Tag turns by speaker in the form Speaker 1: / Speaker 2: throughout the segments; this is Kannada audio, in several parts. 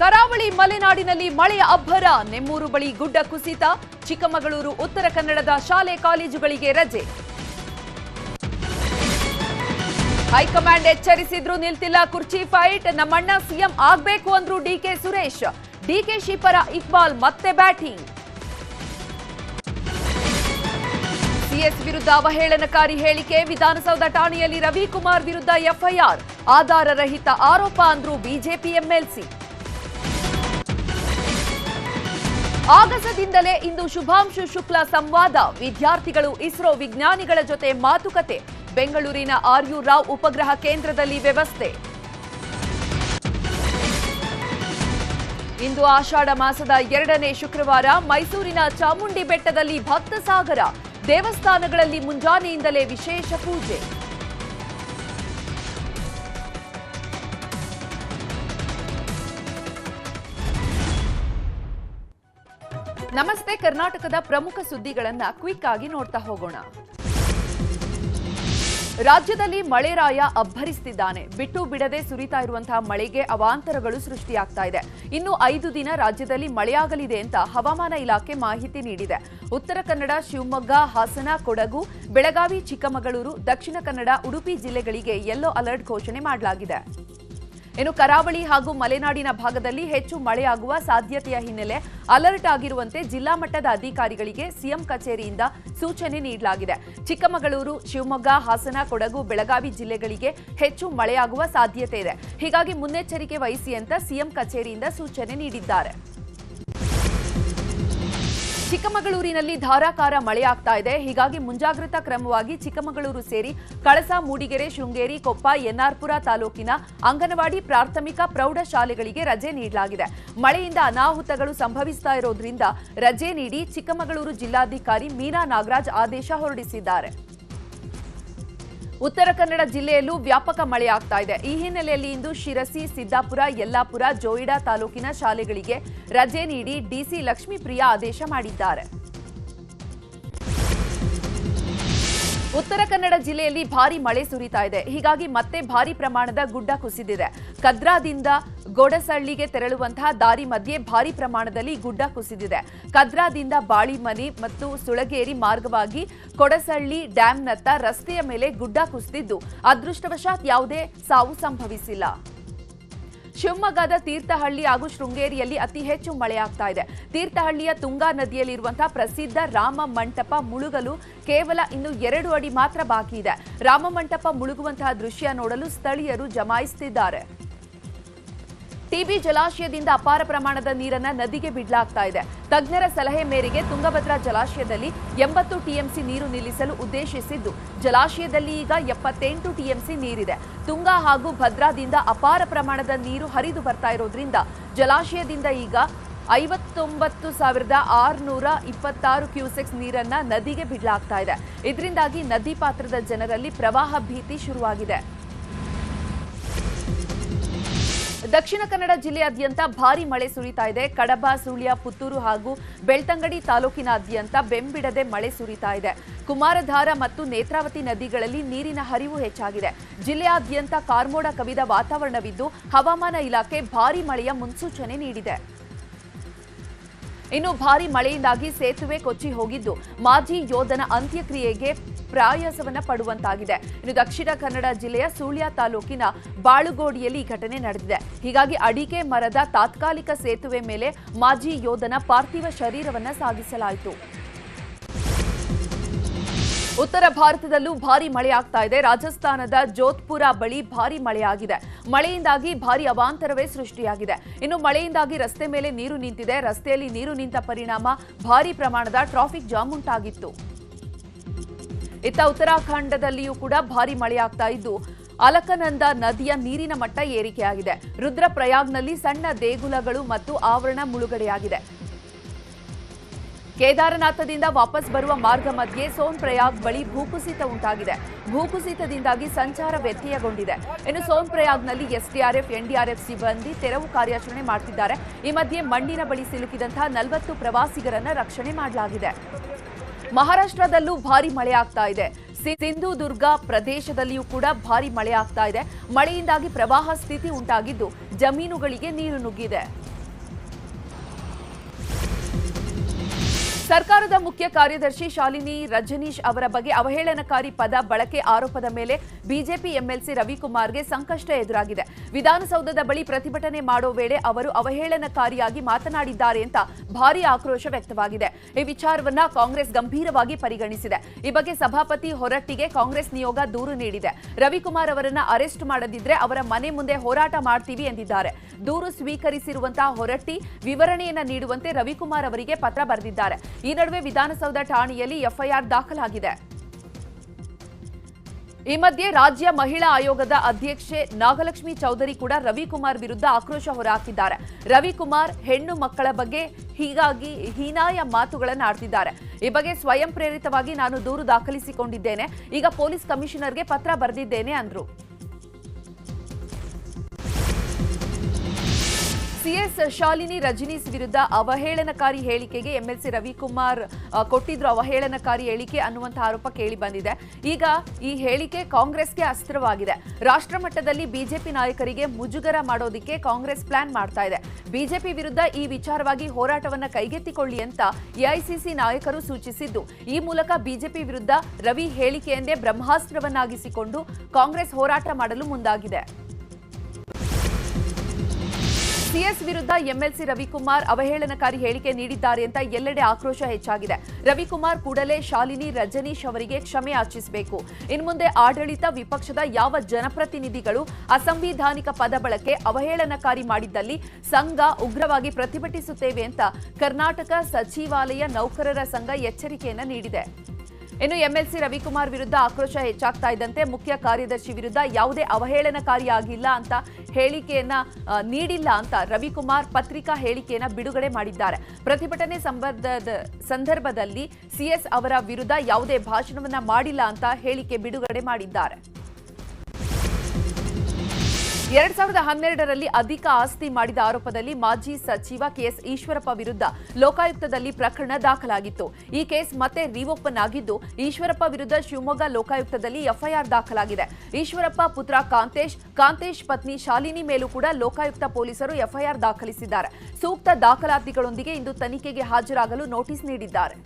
Speaker 1: ಕರಾವಳಿ ಮಲೆನಾಡಿನಲ್ಲಿ ಮಳೆಯ ಅಬ್ಬರ. ನೆಮ್ಮೂರು ಬಳಿ ಗುಡ್ಡ ಕುಸಿತ. ಚಿಕ್ಕಮಗಳೂರು, ಉತ್ತರ ಕನ್ನಡದ ಶಾಲೆ ಕಾಲೇಜುಗಳಿಗೆ ರಜೆ. ಹೈಕಮಾಂಡ್ ಎಚ್ಚರಿಸಿದ್ರು ನಿಲ್ತಿಲ್ಲ ಕುರ್ಚಿ ಫೈಟ್. ನಮ್ಮಣ್ಣ ಸಿಎಂ ಆಗ್ಬೇಕು ಅಂದ್ರು ಡಿಕೆ ಸುರೇಶ್. ಡಿಕೆಶಿ ಶಿಪರ ಇಕ್ಬಾಲ್ ಮತ್ತೆ ಬ್ಯಾಟಿಂಗ್. ಸಿಎಸ್ ವಿರುದ್ಧ ಅವಹೇಳನಕಾರಿ ಹೇಳಿಕೆ. ವಿಧಾನಸೌಧ ಠಾಣೆಯಲ್ಲಿ ರವಿಕುಮಾರ್ ವಿರುದ್ಧ ಎಫ್ಐಆರ್. ಆಧಾರರಹಿತ ಆರೋಪ ಅಂದ್ರು ಬಿಜೆಪಿ ಎಂಎಲ್ಸಿ. ಆಗಸದಿಂದಲೇ ಇಂದು ಶುಭಾಂಶು ಶುಕ್ಲ ಸಂವಾದ. ವಿದ್ಯಾರ್ಥಿಗಳು ಇಸ್ರೋ ವಿಜ್ಞಾನಿಗಳ ಜೊತೆ ಮಾತುಕತೆ. ಬೆಂಗಳೂರಿನ ಆರ್ಯು ರಾವ್ ಉಪಗ್ರಹ ಕೇಂದ್ರದಲ್ಲಿ ವ್ಯವಸ್ಥೆ. ಇಂದು ಆಷಾಢ ಮಾಸದ ಎರಡನೇ ಶುಕ್ರವಾರ ಮೈಸೂರಿನ ಚಾಮುಂಡಿ ಬೆಟ್ಟದಲ್ಲಿ ಭಕ್ತ ಸಾಗರ. ದೇವಸ್ಥಾನಗಳಲ್ಲಿ ಮುಂಜಾನೆಯಿಂದಲೇ ವಿಶೇಷ ಪೂಜೆ. ನಮಸ್ತೆ, ಕರ್ನಾಟಕದ ಪ್ರಮುಖ ಸುದ್ದಿಗಳನ್ನ ಕ್ವಿಕ್ ಆಗಿ ನೋಡ್ತಾ ಹೋಗೋಣ. ರಾಜ್ಯದಲ್ಲಿ ಮಳೆರಾಯ ಅಬ್ಬರಿಸ್ತಿದ್ದಾನೆ. ಬಿಟ್ಟು ಬಿಡದೆ ಸುರಿತಾ ಇರುವಂತಹ ಮಳೆಗೆ ಅವಾಂತರಗಳು ಸೃಷ್ಟಿಯಾಗ್ತಾ ಇದೆ. ಇನ್ನು ಐದು ದಿನ ರಾಜ್ಯದಲ್ಲಿ ಮಳೆಯಾಗಲಿದೆ ಅಂತ ಹವಾಮಾನ ಇಲಾಖೆ ಮಾಹಿತಿ ನೀಡಿದೆ. ಉತ್ತರ ಕನ್ನಡ, ಶಿವಮೊಗ್ಗ, ಹಾಸನ, ಕೊಡಗು, ಬೆಳಗಾವಿ, ಚಿಕ್ಕಮಗಳೂರು, ದಕ್ಷಿಣ ಕನ್ನಡ, ಉಡುಪಿ ಜಿಲ್ಲೆಗಳಿಗೆ ಯೆಲ್ಲೋ ಅಲರ್ಟ್ ಘೋಷಣೆ ಮಾಡಲಾಗಿದೆ. ಇನ್ನು ಕರಾವಳಿ ಹಾಗೂ ಮಲೆನಾಡಿನ ಭಾಗದಲ್ಲಿ ಹೆಚ್ಚು ಮಳೆಯಾಗುವ ಸಾಧ್ಯತೆಯ ಹಿನ್ನೆಲೆ ಅಲರ್ಟ್ ಆಗಿರುವಂತೆ ಜಿಲ್ಲಾ ಮಟ್ಟದ ಅಧಿಕಾರಿಗಳಿಗೆ ಸಿಎಂ ಕಚೇರಿಯಿಂದ ಸೂಚನೆ ನೀಡಲಾಗಿದೆ. ಚಿಕ್ಕಮಗಳೂರು, ಶಿವಮೊಗ್ಗ, ಹಾಸನ, ಕೊಡಗು, ಬೆಳಗಾವಿ ಜಿಲ್ಲೆಗಳಿಗೆ ಹೆಚ್ಚು ಮಳೆಯಾಗುವ ಸಾಧ್ಯತೆ ಇದೆ. ಹೀಗಾಗಿ ಮುನ್ನೆಚ್ಚರಿಕೆ ವಹಿಸಿ ಅಂತ ಸಿಎಂ ಕಚೇರಿಯಿಂದ ಸೂಚನೆ ನೀಡಿದ್ದಾರೆ. ಚಿಕ್ಕಮಗಳೂರಿನಲ್ಲಿ ಧಾರಾಕಾರ ಮಳೆಯಾಗ್ತಾ ಇದೆ. ಹೀಗಾಗಿ ಮುಂಜಾಗ್ರತಾ ಕ್ರಮವಾಗಿ ಚಿಕ್ಕಮಗಳೂರು ಸೇರಿ ಕಳಸಾ, ಮೂಡಿಗೆರೆ, ಶೃಂಗೇರಿ, ಕೊಪ್ಪ ಎನ್ಆರ್ಪುರ ತಾಲೂಕಿನ ಅಂಗನವಾಡಿ ಪ್ರಾಥಮಿಕ ಪ್ರೌಢ ಶಾಲೆಗಳಿಗೆ ರಜೆ ನೀಡಲಾಗಿದೆ. ಮಳೆಯಿಂದ ಅನಾಹುತಗಳು ಸಂಭವಿಸ್ತಾ ಇರೋದ್ರಿಂದ ರಜೆ ನೀಡಿ ಚಿಕ್ಕಮಗಳೂರು ಜಿಲ್ಲಾಧಿಕಾರಿ ಮೀನಾ ನಾಗರಾಜ್ ಆದೇಶ ಹೊರಡಿಸಿದ್ದಾರೆ. ಉತ್ತರ ಕನ್ನಡ ಜಿಲ್ಲೆಯಲ್ಲೂ ವ್ಯಾಪಕ ಮಳೆಯಾಗ್ತಾ ಇದೆ. ಈ ಹಿನ್ನೆಲೆಯಲ್ಲಿ ಇಂದು ಶಿರಸಿ, ಸಿದ್ದಾಪುರ, ಯಲ್ಲಾಪುರ, ಜೋಯಿಡಾ ತಾಲೂಕಿನ ಶಾಲೆಗಳಿಗೆ ರಜೆ ನೀಡಿ ಡಿಸಿ ಲಕ್ಷ್ಮೀಪ್ರಿಯಾ ಆದೇಶ ಮಾಡಿದ್ದಾರೆ. ಉತ್ತರ ಕನ್ನಡ ಜಿಲ್ಲೆಯಲ್ಲಿ ಭಾರಿ ಮಳೆ ಸುರಿತಾ ಇದೆ. ಹೀಗಾಗಿ ಮತ್ತೆ ಭಾರಿ ಪ್ರಮಾಣದ ಗುಡ್ಡ ಕುಸಿದಿದೆ. ಕದ್ರಾದಿಂದ ಗೋಡಸಳ್ಳಿಗೆ ತೆರಳುವಂತಹ ದಾರಿ ಮಧ್ಯೆ ಭಾರಿ ಪ್ರಮಾಣದಲ್ಲಿ ಗುಡ್ಡ ಕುಸಿದಿದೆ. ಕದ್ರಾದಿಂದ ಬಾಳಿಮನಿ ಮತ್ತು ಸುಳಗೇರಿ ಮಾರ್ಗವಾಗಿ ಕೊಡಸಳ್ಳಿ ಡ್ಯಾಂನತ್ತ ರಸ್ತೆಯ ಮೇಲೆ ಗುಡ್ಡ ಕುಸಿದಿದ್ದು, ಅದೃಷ್ಟವಶಾತ್ ಯಾವುದೇ ಸಾವು ಸಂಭವಿಸಿಲ್ಲ. ಶಿವಮೊಗ್ಗದ ತೀರ್ಥಹಳ್ಳಿ ಹಾಗೂ ಶೃಂಗೇರಿಯಲ್ಲಿ ಅತಿ ಹೆಚ್ಚು ಮಳೆಯಾಗ್ತಾ ಇದೆ. ತೀರ್ಥಹಳ್ಳಿಯ ತುಂಗಾ ನದಿಯಲ್ಲಿರುವಂತಹ ಪ್ರಸಿದ್ಧ ರಾಮ ಮಂಟಪ ಮುಳುಗಲು ಕೇವಲ ಇನ್ನು ಎರಡು ಅಡಿ ಮಾತ್ರ ಬಾಕಿ ಇದೆ. ರಾಮ ಮಂಟಪ ಮುಳುಗುವಂತಹ ದೃಶ್ಯ ನೋಡಲು ಸ್ಥಳೀಯರು ಜಮಾಯಿಸುತ್ತಿದ್ದಾರೆ ಟಿಬಿ ಜಲಾಶಯದಿಂದ ಅಪಾರ ಪ್ರಮಾಣದ ನೀರನ್ನ ನದಿಗೆ ಬಿಡಲಾಗ್ತಾ ಇದೆ. ತಜ್ಞರ ಸಲಹೆ ಮೇರೆಗೆ ತುಂಗಭದ್ರಾ ಜಲಾಶಯದಲ್ಲಿ ಎಂಬತ್ತು ಟಿಎಂಸಿ ನೀರು ನಿಲ್ಲಿಸಲು ಉದ್ದೇಶಿಸಿದ್ದು, ಜಲಾಶಯದಲ್ಲಿ ಈಗ ಎಪ್ಪತ್ತೆಂಟು ಟಿಎಂಸಿ ನೀರಿದೆ. ತುಂಗಾ ಹಾಗೂ ಭದ್ರಾದಿಂದ ಅಪಾರ ಪ್ರಮಾಣದ ನೀರು ಹರಿದು ಬರ್ತಾ ಇರೋದ್ರಿಂದ ಜಲಾಶಯದಿಂದ ಈಗ ಐವತ್ತೊಂಬತ್ತು ಸಾವಿರದ ಆರುನೂರ ಇಪ್ಪತ್ತಾರು ಕ್ಯೂಸೆಕ್ಸ್ ನೀರನ್ನ ನದಿಗೆ ಬಿಡಲಾಗ್ತಾ ಇದೆ. ಇದರಿಂದಾಗಿ ನದಿ ಪಾತ್ರದ ಜನರಲ್ಲಿ ಪ್ರವಾಹ ಭೀತಿ ಶುರುವಾಗಿದೆ. ದಕ್ಷಿಣ ಕನ್ನಡ ಜಿಲ್ಲೆಯಾದ್ಯಂತ ಭಾರಿ ಮಳೆ ಸುರಿತಾ ಇದೆ. ಕಡಬ, ಸುಳ್ಯ, ಪುತ್ತೂರು ಹಾಗೂ ಬೆಳ್ತಂಗಡಿ ತಾಲೂಕಿನಾದ್ಯಂತ ಬೆಂಬಿಡದೆ ಮಳೆ ಸುರಿತಾ ಇದೆ. ಕುಮಾರಧಾರ ಮತ್ತು ನೇತ್ರಾವತಿ ನದಿಗಳಲ್ಲಿ ನೀರಿನ ಹರಿವು ಹೆಚ್ಚಾಗಿದೆ. ಜಿಲ್ಲೆಯಾದ್ಯಂತ ಕಾರ್ಮೋಡ ಕವಿದ ವಾತಾವರಣವಿದ್ದು, ಹವಾಮಾನ ಇಲಾಖೆ ಭಾರಿ ಮಳೆಯ ಮುನ್ಸೂಚನೆ ನೀಡಿದೆ. ಇನ್ನು ಭಾರಿ ಮಳೆಯಿಂದಾಗಿ ಸೇತುವೆ ಕೊಚ್ಚಿ ಹೋಗಿದ್ದು, ಮಾಜಿ ಯೋಧನ ಅಂತ್ಯಕ್ರಿಯೆಗೆ ಪ್ರಯಾಸವನ್ನ ಪಡುವಂತಾಗಿದೆ. ಇನ್ನು ದಕ್ಷಿಣ ಕನ್ನಡ ಜಿಲ್ಲೆಯ ಸುಳ್ಯ ತಾಲೂಕಿನ ಬಾಳುಗೋಡಿಯಲ್ಲಿ ಈ ಘಟನೆ ನಡೆದಿದೆ. ಹೀಗಾಗಿ ಅಡಿಕೆ ಮರದ ತಾತ್ಕಾಲಿಕ ಸೇತುವೆ ಮೇಲೆ ಮಾಜಿ ಯೋಧನ ಪಾರ್ಥಿವ ಶರೀರವನ್ನ ಸಾಗಿಸಲಾಯಿತು. ಉತ್ತರ ಭಾರತದಲ್ಲೂ ಭಾರಿ ಮಳೆಯಾಗ್ತಾ ಇದೆ. ರಾಜಸ್ಥಾನದ ಜೋಧ್ಪುರ ಬಳಿ ಭಾರಿ ಮಳೆಯಾಗಿದೆ. ಮಳೆಯಿಂದಾಗಿ ಭಾರಿ ಅವಾಂತರವೇ ಸೃಷ್ಟಿಯಾಗಿದೆ. ಇನ್ನು ಮಳೆಯಿಂದಾಗಿ ರಸ್ತೆ ಮೇಲೆ ನೀರು ನಿಂತಿದೆ. ರಸ್ತೆಯಲ್ಲಿ ನೀರು ನಿಂತ ಪರಿಣಾಮ ಭಾರಿ ಪ್ರಮಾಣದ ಟ್ರಾಫಿಕ್ ಜಾಮ್ ಉಂಟಾಗಿತ್ತು. ಇತ್ತ ಉತ್ತರಾಖಂಡದಲ್ಲಿಯೂ ಕೂಡ ಭಾರಿ ಮಳೆಯಾಗ್ತಾ ಇದ್ದು, ಅಲಕನಂದ ನದಿಯ ನೀರಿನ ಮಟ್ಟ ಏರಿಕೆಯಾಗಿದೆ. ರುದ್ರಪ್ರಯಾಗ್ನಲ್ಲಿ ಸಣ್ಣ ದೇಗುಲಗಳು ಮತ್ತು ಆವರಣ ಮುಳುಗಡೆಯಾಗಿದೆ. ಕೇದಾರನಾಥದಿಂದ ವಾಪಸ್ ಬರುವ ಮಾರ್ಗ ಮಧ್ಯೆ ಸೋನ್ ಪ್ರಯಾಗ್ ಬಳಿ ಭೂಕುಸಿತ ಉಂಟಾಗಿದೆ. ಭೂಕುಸಿತದಿಂದಾಗಿ ಸಂಚಾರ ವ್ಯತ್ಯಯಗೊಂಡಿದೆ. ಇನ್ನು ಸೋನ್ ಪ್ರಯಾಗ್ನಲ್ಲಿ ಎಸ್ಡಿಆರ್ಎಫ್, ಎನ್ಡಿಆರ್ಎಫ್ ಸಿಬ್ಬಂದಿ ತೆರವು ಕಾರ್ಯಾಚರಣೆ ಮಾಡುತ್ತಿದ್ದಾರೆ ಈ ಮಧ್ಯೆ ಮಣ್ಣಿನ ಬಳಿ ಸಿಲುಕಿದಂತಹ ನಲವತ್ತು ಪ್ರವಾಸಿಗರನ್ನ ರಕ್ಷಣೆ ಮಾಡಲಾಗಿದೆ. ಮಹಾರಾಷ್ಟ್ರದಲ್ಲೂ ಭಾರಿ ಮಳೆ ಆಗ್ತಾ ಇದೆ. ಸಿಂಧುದುರ್ಗ ಪ್ರದೇಶದಲ್ಲಿಯೂ ಕೂಡ ಭಾರಿ ಮಳೆ ಆಗ್ತಾ ಇದೆ. ಮಳೆಯಿಂದಾಗಿ ಪ್ರವಾಹ ಸ್ಥಿತಿ ಉಂಟಾಗಿದ್ದು ಜಮೀನುಗಳಿಗೆ ನೀರು ನುಗ್ಗಿದೆ. ಸರ್ಕಾರದ ಮುಖ್ಯ ಕಾರ್ಯದರ್ಶಿ ಶಾಲಿನಿ ರಜನೀಶ್ ಅವರ ಬಗ್ಗೆ ಅವಹೇಳನಕಾರಿ ಪದ ಬಳಕೆ ಆರೋಪದ ಮೇಲೆ ಬಿಜೆಪಿ ಎಂಎಲ್ಸಿ ರವಿಕುಮಾರ್ಗೆ ಸಂಕಷ್ಟ ಎದುರಾಗಿದೆ. ವಿಧಾನಸೌಧದ ಬಳಿ ಪ್ರತಿಭಟನೆ ಮಾಡೋ ವೇಳೆ ಅವರು ಅವಹೇಳನಕಾರಿಯಾಗಿ ಮಾತನಾಡಿದ್ದಾರೆ ಅಂತ ಭಾರೀ ಆಕ್ರೋಶ ವ್ಯಕ್ತವಾಗಿದೆ. ಈ ವಿಚಾರವನ್ನ ಕಾಂಗ್ರೆಸ್ ಗಂಭೀರವಾಗಿ ಪರಿಗಣಿಸಿದೆ. ಈ ಬಗ್ಗೆ ಸಭಾಪತಿ ಹೊರಟ್ಟಿಗೆ ಕಾಂಗ್ರೆಸ್ ನಿಯೋಗ ದೂರು ನೀಡಿದೆ. ರವಿಕುಮಾರ್ ಅವರನ್ನ ಅರೆಸ್ಟ್ ಮಾಡದಿದ್ರೆ ಅವರ ಮನೆ ಮುಂದೆ ಹೋರಾಟ ಮಾಡ್ತೀವಿ ಎಂದಿದ್ದಾರೆ. ದೂರು ಸ್ವೀಕರಿಸಿರುವಂತಹ ಹೊರಟ್ಟಿ ವಿವರಣೆಯನ್ನ ನೀಡುವಂತೆ ರವಿಕುಮಾರ್ ಅವರಿಗೆ ಪತ್ರ ಬರೆದಿದ್ದಾರೆ. ಈ ನಡುವೆ ವಿಧಾನಸೌಧ ಠಾಣೆಯಲ್ಲಿ ಎಫ್ಐಆರ್ ದಾಖಲಾಗಿದೆ. ಈ ಮಧ್ಯೆ ರಾಜ್ಯ ಮಹಿಳಾ ಆಯೋಗದ ಅಧ್ಯಕ್ಷೆ ನಾಗಲಕ್ಷ್ಮಿ ಚೌಧರಿ ಕೂಡ ರವಿಕುಮಾರ್ ವಿರುದ್ಧ ಆಕ್ರೋಶ ಹೊರಹಾಕಿದ್ದಾರೆ. ರವಿಕುಮಾರ್ ಹೆಣ್ಣು ಮಕ್ಕಳ ಬಗ್ಗೆ ಹೀಗಾಗಿ ಹೀನಾಯ ಮಾತುಗಳನ್ನು ಆಡ್ತಿದ್ದಾರೆ. ಈ ಬಗ್ಗೆ ಸ್ವಯಂ ಪ್ರೇರಿತವಾಗಿ ನಾನು ದೂರು ದಾಖಲಿಸಿಕೊಂಡಿದ್ದೇನೆ. ಈಗ ಪೊಲೀಸ್ ಕಮಿಷನರ್ಗೆ ಪತ್ರ ಬರೆದಿದ್ದೇನೆ ಅಂದ್ರು. ಸಿಎಸ್ ಶಾಲಿನಿ ರಜನೀಶ್ ವಿರುದ್ಧ ಅವಹೇಳನಕಾರಿ ಹೇಳಿಕೆಗೆ ಎಂಎಲ್ಸಿ ರವಿಕುಮಾರ್ ಕೊಟ್ಟಿದ್ರು ಅವಹೇಳನಕಾರಿ ಹೇಳಿಕೆ ಅನ್ನುವಂತಹ ಆರೋಪ ಕೇಳಿ ಬಂದಿದೆ. ಈಗ ಈ ಹೇಳಿಕೆ ಕಾಂಗ್ರೆಸ್ಗೆ ಅಸ್ತ್ರವಾಗಿದೆ. ರಾಷ್ಟ್ರ ಮಟ್ಟದಲ್ಲಿ ಬಿಜೆಪಿ ನಾಯಕರಿಗೆ ಮುಜುಗರ ಮಾಡೋದಿಕ್ಕೆ ಕಾಂಗ್ರೆಸ್ ಪ್ಲಾನ್ ಮಾಡ್ತಾ ಇದೆ. ಬಿಜೆಪಿ ವಿರುದ್ಧ ಈ ವಿಚಾರವಾಗಿ ಹೋರಾಟವನ್ನ ಕೈಗೆತ್ತಿಕೊಳ್ಳಿ ಅಂತ ಎಐಸಿಸಿ ನಾಯಕರು ಸೂಚಿಸಿದ್ದು. ಈ ಮೂಲಕ ಬಿಜೆಪಿ ವಿರುದ್ಧ ರವಿ ಹೇಳಿಕೆಯಂದೇ ಬ್ರಹ್ಮಾಸ್ತ್ರವನ್ನಾಗಿಸಿಕೊಂಡು ಕಾಂಗ್ರೆಸ್ ಹೋರಾಟ ಮಾಡಲು ಮುಂದಾಗಿದೆ. ಸಿಎಸ್ ವಿರುದ್ಧ ಎಂಎಲ್ಸಿ ರವಿಕುಮಾರ್ ಅವಹೇಳನಕಾರಿ ಹೇಳಿಕೆ ನೀಡಿದ್ದಾರೆ ಅಂತ ಎಲ್ಲೆಡೆ ಆಕ್ರೋಶ ಹೆಚ್ಚಾಗಿದೆ. ರವಿಕುಮಾರ್ ಕೂಡಲೇ ಶಾಲಿನಿ ರಜನೀಶ್ ಅವರಿಗೆ ಕ್ಷಮೆ ಯಾಚಿಸಬೇಕು. ಇನ್ಮುಂದೆ ಆಡಳಿತ ವಿಪಕ್ಷದ ಯಾವ ಜನಪ್ರತಿನಿಧಿಗಳು ಅಸಂವಿಧಾನಿಕ ಪದ ಬಳಕೆ ಅವಹೇಳನಕಾರಿ ಮಾಡಿದ್ದಲ್ಲಿ ಸಂಘ ಉಗ್ರವಾಗಿ ಪ್ರತಿಭಟಿಸುತ್ತೇವೆ ಅಂತ ಕರ್ನಾಟಕ ಸಚಿವಾಲಯ ನೌಕರರ ಸಂಘ ಎಚ್ಚರಿಕೆಯನ್ನು ನೀಡಿದೆ. ಇನ್ನು ಎಂಎಲ್ಸಿ ರವಿಕುಮಾರ್ ವಿರುದ್ಧ ಆಕ್ರೋಶ ಹೆಚ್ಚಾಗ್ತಾ ಇದ್ದಂತೆ ಮುಖ್ಯ ಕಾರ್ಯದರ್ಶಿ ವಿರುದ್ಧ ಯಾವುದೇ ಅವಹೇಳನಕಾರಿಯಾಗಿಲ್ಲ ಅಂತ ಹೇಳಿಕೆಯನ್ನ ನೀಡಿಲ್ಲ ಅಂತ ರವಿಕುಮಾರ್ ಪತ್ರಿಕಾ ಹೇಳಿಕೆಯನ್ನ ಬಿಡುಗಡೆ ಮಾಡಿದ್ದಾರೆ. ಪ್ರತಿಭಟನೆ ಸಂಬಂಧದ ಸಂದರ್ಭದಲ್ಲಿ ಸಿಎಸ್ ಅವರ ವಿರುದ್ಧ ಯಾವುದೇ ಭಾಷಣವನ್ನ ಮಾಡಿಲ್ಲ ಅಂತ ಹೇಳಿಕೆ ಬಿಡುಗಡೆ ಮಾಡಿದ್ದಾರೆ. ಎರಡ್ ಸಾವಿರದ ಹನ್ನೆರಡರಲ್ಲಿ ಅಧಿಕ ಆಸ್ತಿ ಮಾಡಿದ ಆರೋಪದಲ್ಲಿ ಮಾಜಿ ಸಚಿವ ಕೆಎಸ್ ಈಶ್ವರಪ್ಪ ವಿರುದ್ಧ ಲೋಕಾಯುಕ್ತದಲ್ಲಿ ಪ್ರಕರಣ ದಾಖಲಾಗಿತ್ತು. ಈ ಕೇಸ್ ಮತ್ತೆ ರಿಓಪನ್ ಆಗಿದ್ದು, ಈಶ್ವರಪ್ಪ ವಿರುದ್ಧ ಶಿವಮೊಗ್ಗ ಲೋಕಾಯುಕ್ತದಲ್ಲಿ ಎಫ್ಐಆರ್ ದಾಖಲಾಗಿದೆ. ಈಶ್ವರಪ್ಪ ಪುತ್ರ ಕಾಂತೇಶ್ ಕಾಂತೇಶ್ ಪತ್ನಿ ಶಾಲಿನಿ ಮೇಲೂ ಕೂಡ ಲೋಕಾಯುಕ್ತ ಪೊಲೀಸರು ಎಫ್ಐಆರ್ ದಾಖಲಿಸಿದ್ದಾರೆ. ಸೂಕ್ತ ದಾಖಲಾತಿಗಳೊಂದಿಗೆ ಇಂದು ತನಿಖೆಗೆ ಹಾಜರಾಗಲು ನೋಟಿಸ್ ನೀಡಿದ್ದಾರೆ.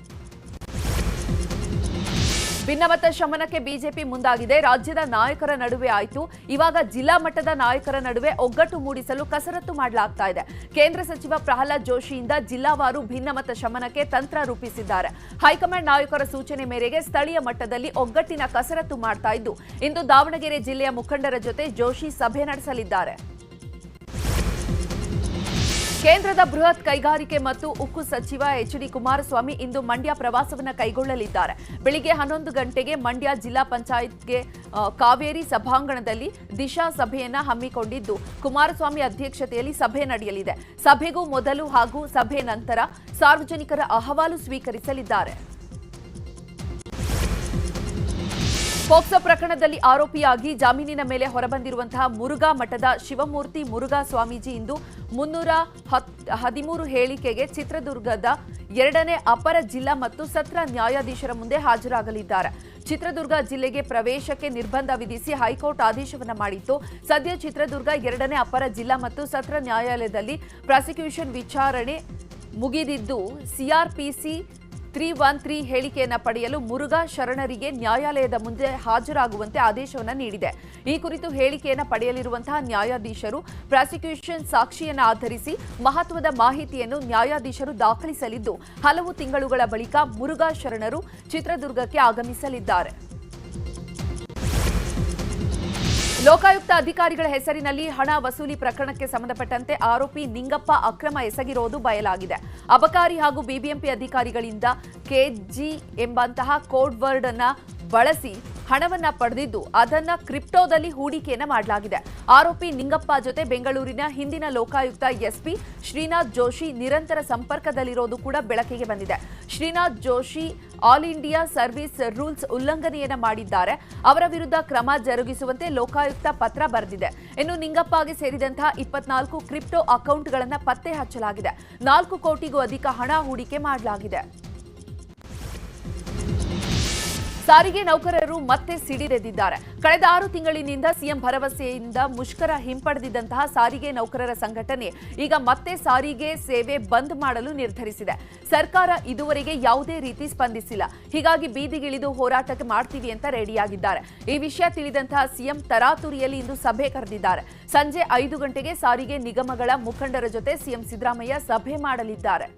Speaker 1: ಭಿನ್ನಮತ ಶಮನಕ್ಕೆ ಬಿಜೆಪಿ ಮುಂದಾಗಿದೆ. ರಾಜ್ಯದ ನಾಯಕರ ನಡುವೆ ಆಯಿತು. ಇವಾಗ ಜಿಲ್ಲಾ ಮಟ್ಟದ ನಾಯಕರ ನಡುವೆ ಒಗ್ಗಟ್ಟು ಮೂಡಿಸಲು ಕಸರತ್ತು ಮಾಡಲಾಗ್ತಾ ಇದೆ. ಕೇಂದ್ರ ಸಚಿವ ಪ್ರಹ್ಲಾದ್ ಜೋಶಿಯಿಂದ ಜಿಲ್ಲಾವಾರು ಭಿನ್ನಮತ ಶಮನಕ್ಕೆ ತಂತ್ರ ರೂಪಿಸಿದ್ದಾರೆ. ಹೈಕಮಾಂಡ್ ನಾಯಕರ ಸೂಚನೆ ಮೇರೆಗೆ ಸ್ಥಳೀಯ ಮಟ್ಟದಲ್ಲಿ ಒಗ್ಗಟ್ಟಿನ ಕಸರತ್ತು ಮಾಡ್ತಾ ಇದ್ದು, ಇಂದು ದಾವಣಗೆರೆ ಜಿಲ್ಲೆಯ ಮುಖಂಡರ ಜೊತೆ ಜೋಶಿ ಸಭೆ ನಡೆಸಲಿದ್ದಾರೆ. ಕೇಂದ್ರದ ಬೃಹತ್ ಕೈಗಾರಿಕೆ ಮತ್ತು ಉಕ್ಕು ಸಚಿವ ಎಚ್ ಡಿ ಕುಮಾರಸ್ವಾಮಿ ಇಂದು ಮಂಡ್ಯ ಪ್ರವಾಸವನ್ನು ಕೈಗೊಳ್ಳಲಿದ್ದಾರೆ. ಬೆಳಿಗ್ಗೆ ಹನ್ನೊಂದು ಗಂಟೆಗೆ ಮಂಡ್ಯ ಜಿಲ್ಲಾ ಪಂಚಾಯತ್ಗೆ ಕಾವೇರಿ ಸಭಾಂಗಣದಲ್ಲಿ ದಿಶಾ ಸಭೆಯನ್ನ ಹಮ್ಮಿಕೊಂಡಿದ್ದು, ಕುಮಾರಸ್ವಾಮಿ ಅಧ್ಯಕ್ಷತೆಯಲ್ಲಿ ಸಭೆ ನಡೆಯಲಿದೆ. ಸಭೆಗೂ ಮೊದಲು ಹಾಗೂ ಸಭೆ ನಂತರ ಸಾರ್ವಜನಿಕರ ಅಹವಾಲು ಸ್ವೀಕರಿಸಲಿದ್ದಾರೆ. ಪೋಕ್ಸೋ ಪ್ರಕರಣದಲ್ಲಿ ಆರೋಪಿಯಾಗಿ ಜಾಮೀನಿನ ಮೇಲೆ ಹೊರಬಂದಿರುವಂತಹ ಮುರುಘಾ ಮಠದ ಶಿವಮೂರ್ತಿ ಮುರುಘಾ ಸ್ವಾಮೀಜಿ ಇಂದು ಮುನ್ನೂರ ಹದಿಮೂರು ಹೇಳಿಕೆಗೆ ಚಿತ್ರದುರ್ಗದ ಎರಡನೇ ಅಪರ ಜಿಲ್ಲಾ ಮತ್ತು ಸತ್ರ ನ್ಯಾಯಾಧೀಶರ ಮುಂದೆ ಹಾಜರಾಗಲಿದ್ದಾರೆ. ಚಿತ್ರದುರ್ಗ ಜಿಲ್ಲೆಗೆ ಪ್ರವೇಶಕ್ಕೆ ನಿರ್ಬಂಧ ವಿಧಿಸಿ ಹೈಕೋರ್ಟ್ ಆದೇಶವನ್ನು ಮಾಡಿತ್ತು. ಸದ್ಯ ಚಿತ್ರದುರ್ಗ ಎರಡನೇ ಅಪರ ಜಿಲ್ಲಾ ಮತ್ತು ಸತ್ರ ನ್ಯಾಯಾಲಯದಲ್ಲಿ ಪ್ರಾಸಿಕ್ಯೂಷನ್ ವಿಚಾರಣೆ ಮುಗಿದಿದ್ದು ಸಿಆರ್ಪಿಸಿ ತ್ರೀ ಒನ್ ತ್ರೀ ಹೇಳಿಕೆಯನ್ನು ಪಡೆಯಲು ಮುರುಘಾ ಶರಣರಿಗೆ ನ್ಯಾಯಾಲಯದ ಮುಂದೆ ಹಾಜರಾಗುವಂತೆ ಆದೇಶವನ್ನು ನೀಡಿದೆ. ಈ ಕುರಿತು ಹೇಳಿಕೆಯನ್ನು ಪಡೆಯಲಿರುವಂತಹ ನ್ಯಾಯಾಧೀಶರು ಪ್ರಾಸಿಕ್ಯೂಷನ್ ಸಾಕ್ಷಿಯನ್ನು ಆಧರಿಸಿ ಮಹತ್ವದ ಮಾಹಿತಿಯನ್ನು ನ್ಯಾಯಾಧೀಶರು ದಾಖಲಿಸಲಿದ್ದು, ಹಲವು ತಿಂಗಳುಗಳ ಬಳಿಕ ಮುರುಘಾ ಶರಣರು ಚಿತ್ರದುರ್ಗಕ್ಕೆ ಆಗಮಿಸಲಿದ್ದಾರೆ. ಲೋಕಾಯುಕ್ತ ಅಧಿಕಾರಿಗಳ ಹೆಸರಿನಲ್ಲಿ ಹಣ ವಸೂಲಿ ಪ್ರಕರಣಕ್ಕೆ ಸಂಬಂಧಪಟ್ಟಂತೆ ಆರೋಪಿ ನಿಂಗಪ್ಪ ಅಕ್ರಮ ಎಸಗಿರೋದು ಬಯಲಾಗಿದೆ. ಅಬಕಾರಿ ಹಾಗೂ ಬಿಬಿಎಂಪಿ ಅಧಿಕಾರಿಗಳಿಂದ ಕೆಜಿ ಎಂಬಂತಹ ಕೋಡ್ ವರ್ಡ್ ಅನ್ನ ಬಳಸಿ ಹಣವನ್ನ ಪಡೆದಿದ್ದು, ಅದನ್ನ ಕ್ರಿಪ್ಟೋದಲ್ಲಿ ಹೂಡಿಕೆಯನ್ನು ಮಾಡಲಾಗಿದೆ. ಆರೋಪಿ ನಿಂಗಪ್ಪ ಜೊತೆ ಬೆಂಗಳೂರಿನ ಹಿಂದಿನ ಲೋಕಾಯುಕ್ತ ಎಸ್ಪಿ ಶ್ರೀನಾಥ್ ಜೋಶಿ ನಿರಂತರ ಸಂಪರ್ಕದಲ್ಲಿರೋದು ಕೂಡ ಬೆಳಕಿಗೆ ಬಂದಿದೆ. Srinath Joshi all India service rules ಉಲ್ಲಂಘನೆಯನ್ನ ಮಾಡಿದ್ದಾರೆ. ಅವರ ವಿರುದ್ಧ ಕ್ರಮ ಜರುಗಿಸುವಂತೆ ಲೋಕಾಯುಕ್ತ ಪತ್ರ ಬರೆದಿದೆ. ಇನ್ನು ನಿಂಗಪ್ಪಗೆ ಸೇರಿದಂತಹ ಇಪ್ಪತ್ನಾಲ್ಕು ಕ್ರಿಪ್ಟೋ ಅಕೌಂಟ್ಗಳನ್ನು ಪತ್ತೆ ಹಚ್ಚಲಾಗಿದೆ. ನಾಲ್ಕು ಕೋಟಿಗೂ ಅಧಿಕ ಹಣ ಹೂಡಿಕೆ ಮಾಡಲಾಗಿದೆ. ಸಾರಿಗೆ ನೌಕರರು ಮತ್ತೆ ಸಿಡಿದೆದ್ದಿದ್ದಾರೆ. ಕಳೆದ ಆರು ತಿಂಗಳಿನಿಂದ ಸಿಎಂ ಭರವಸೆಯಿಂದ ಮುಷ್ಕರ ಹಿಂಪಡೆದಿದ್ದಂತಹ ಸಾರಿಗೆ ನೌಕರರ ಸಂಘಟನೆ ಈಗ ಮತ್ತೆ ಸಾರಿಗೆ ಸೇವೆ ಬಂದ್ ಮಾಡಲು ನಿರ್ಧರಿಸಿದೆ. ಸರ್ಕಾರ ಇದುವರೆಗೆ ಯಾವುದೇ ರೀತಿ ಸ್ಪಂದಿಸಿಲ್ಲ. ಹೀಗಾಗಿ ಬೀದಿಗಿಳಿದು ಹೋರಾಟಕ್ಕೆ ಮಾಡ್ತೀವಿ ಅಂತ ರೆಡಿಯಾಗಿದ್ದಾರೆ. ಈ ವಿಷಯ ತಿಳಿದಂತಹ ಸಿಎಂ ತರಾತುರಿಯಲ್ಲಿ ಇಂದು ಸಭೆ ಕರೆದಿದ್ದಾರೆ. ಸಂಜೆ ಐದು ಗಂಟೆಗೆ ಸಾರಿಗೆ ನಿಗಮಗಳ ಮುಖಂಡರ ಜೊತೆ ಸಿಎಂ ಸಿದ್ದರಾಮಯ್ಯ ಸಭೆ ಮಾಡಲಿದ್ದಾರೆ.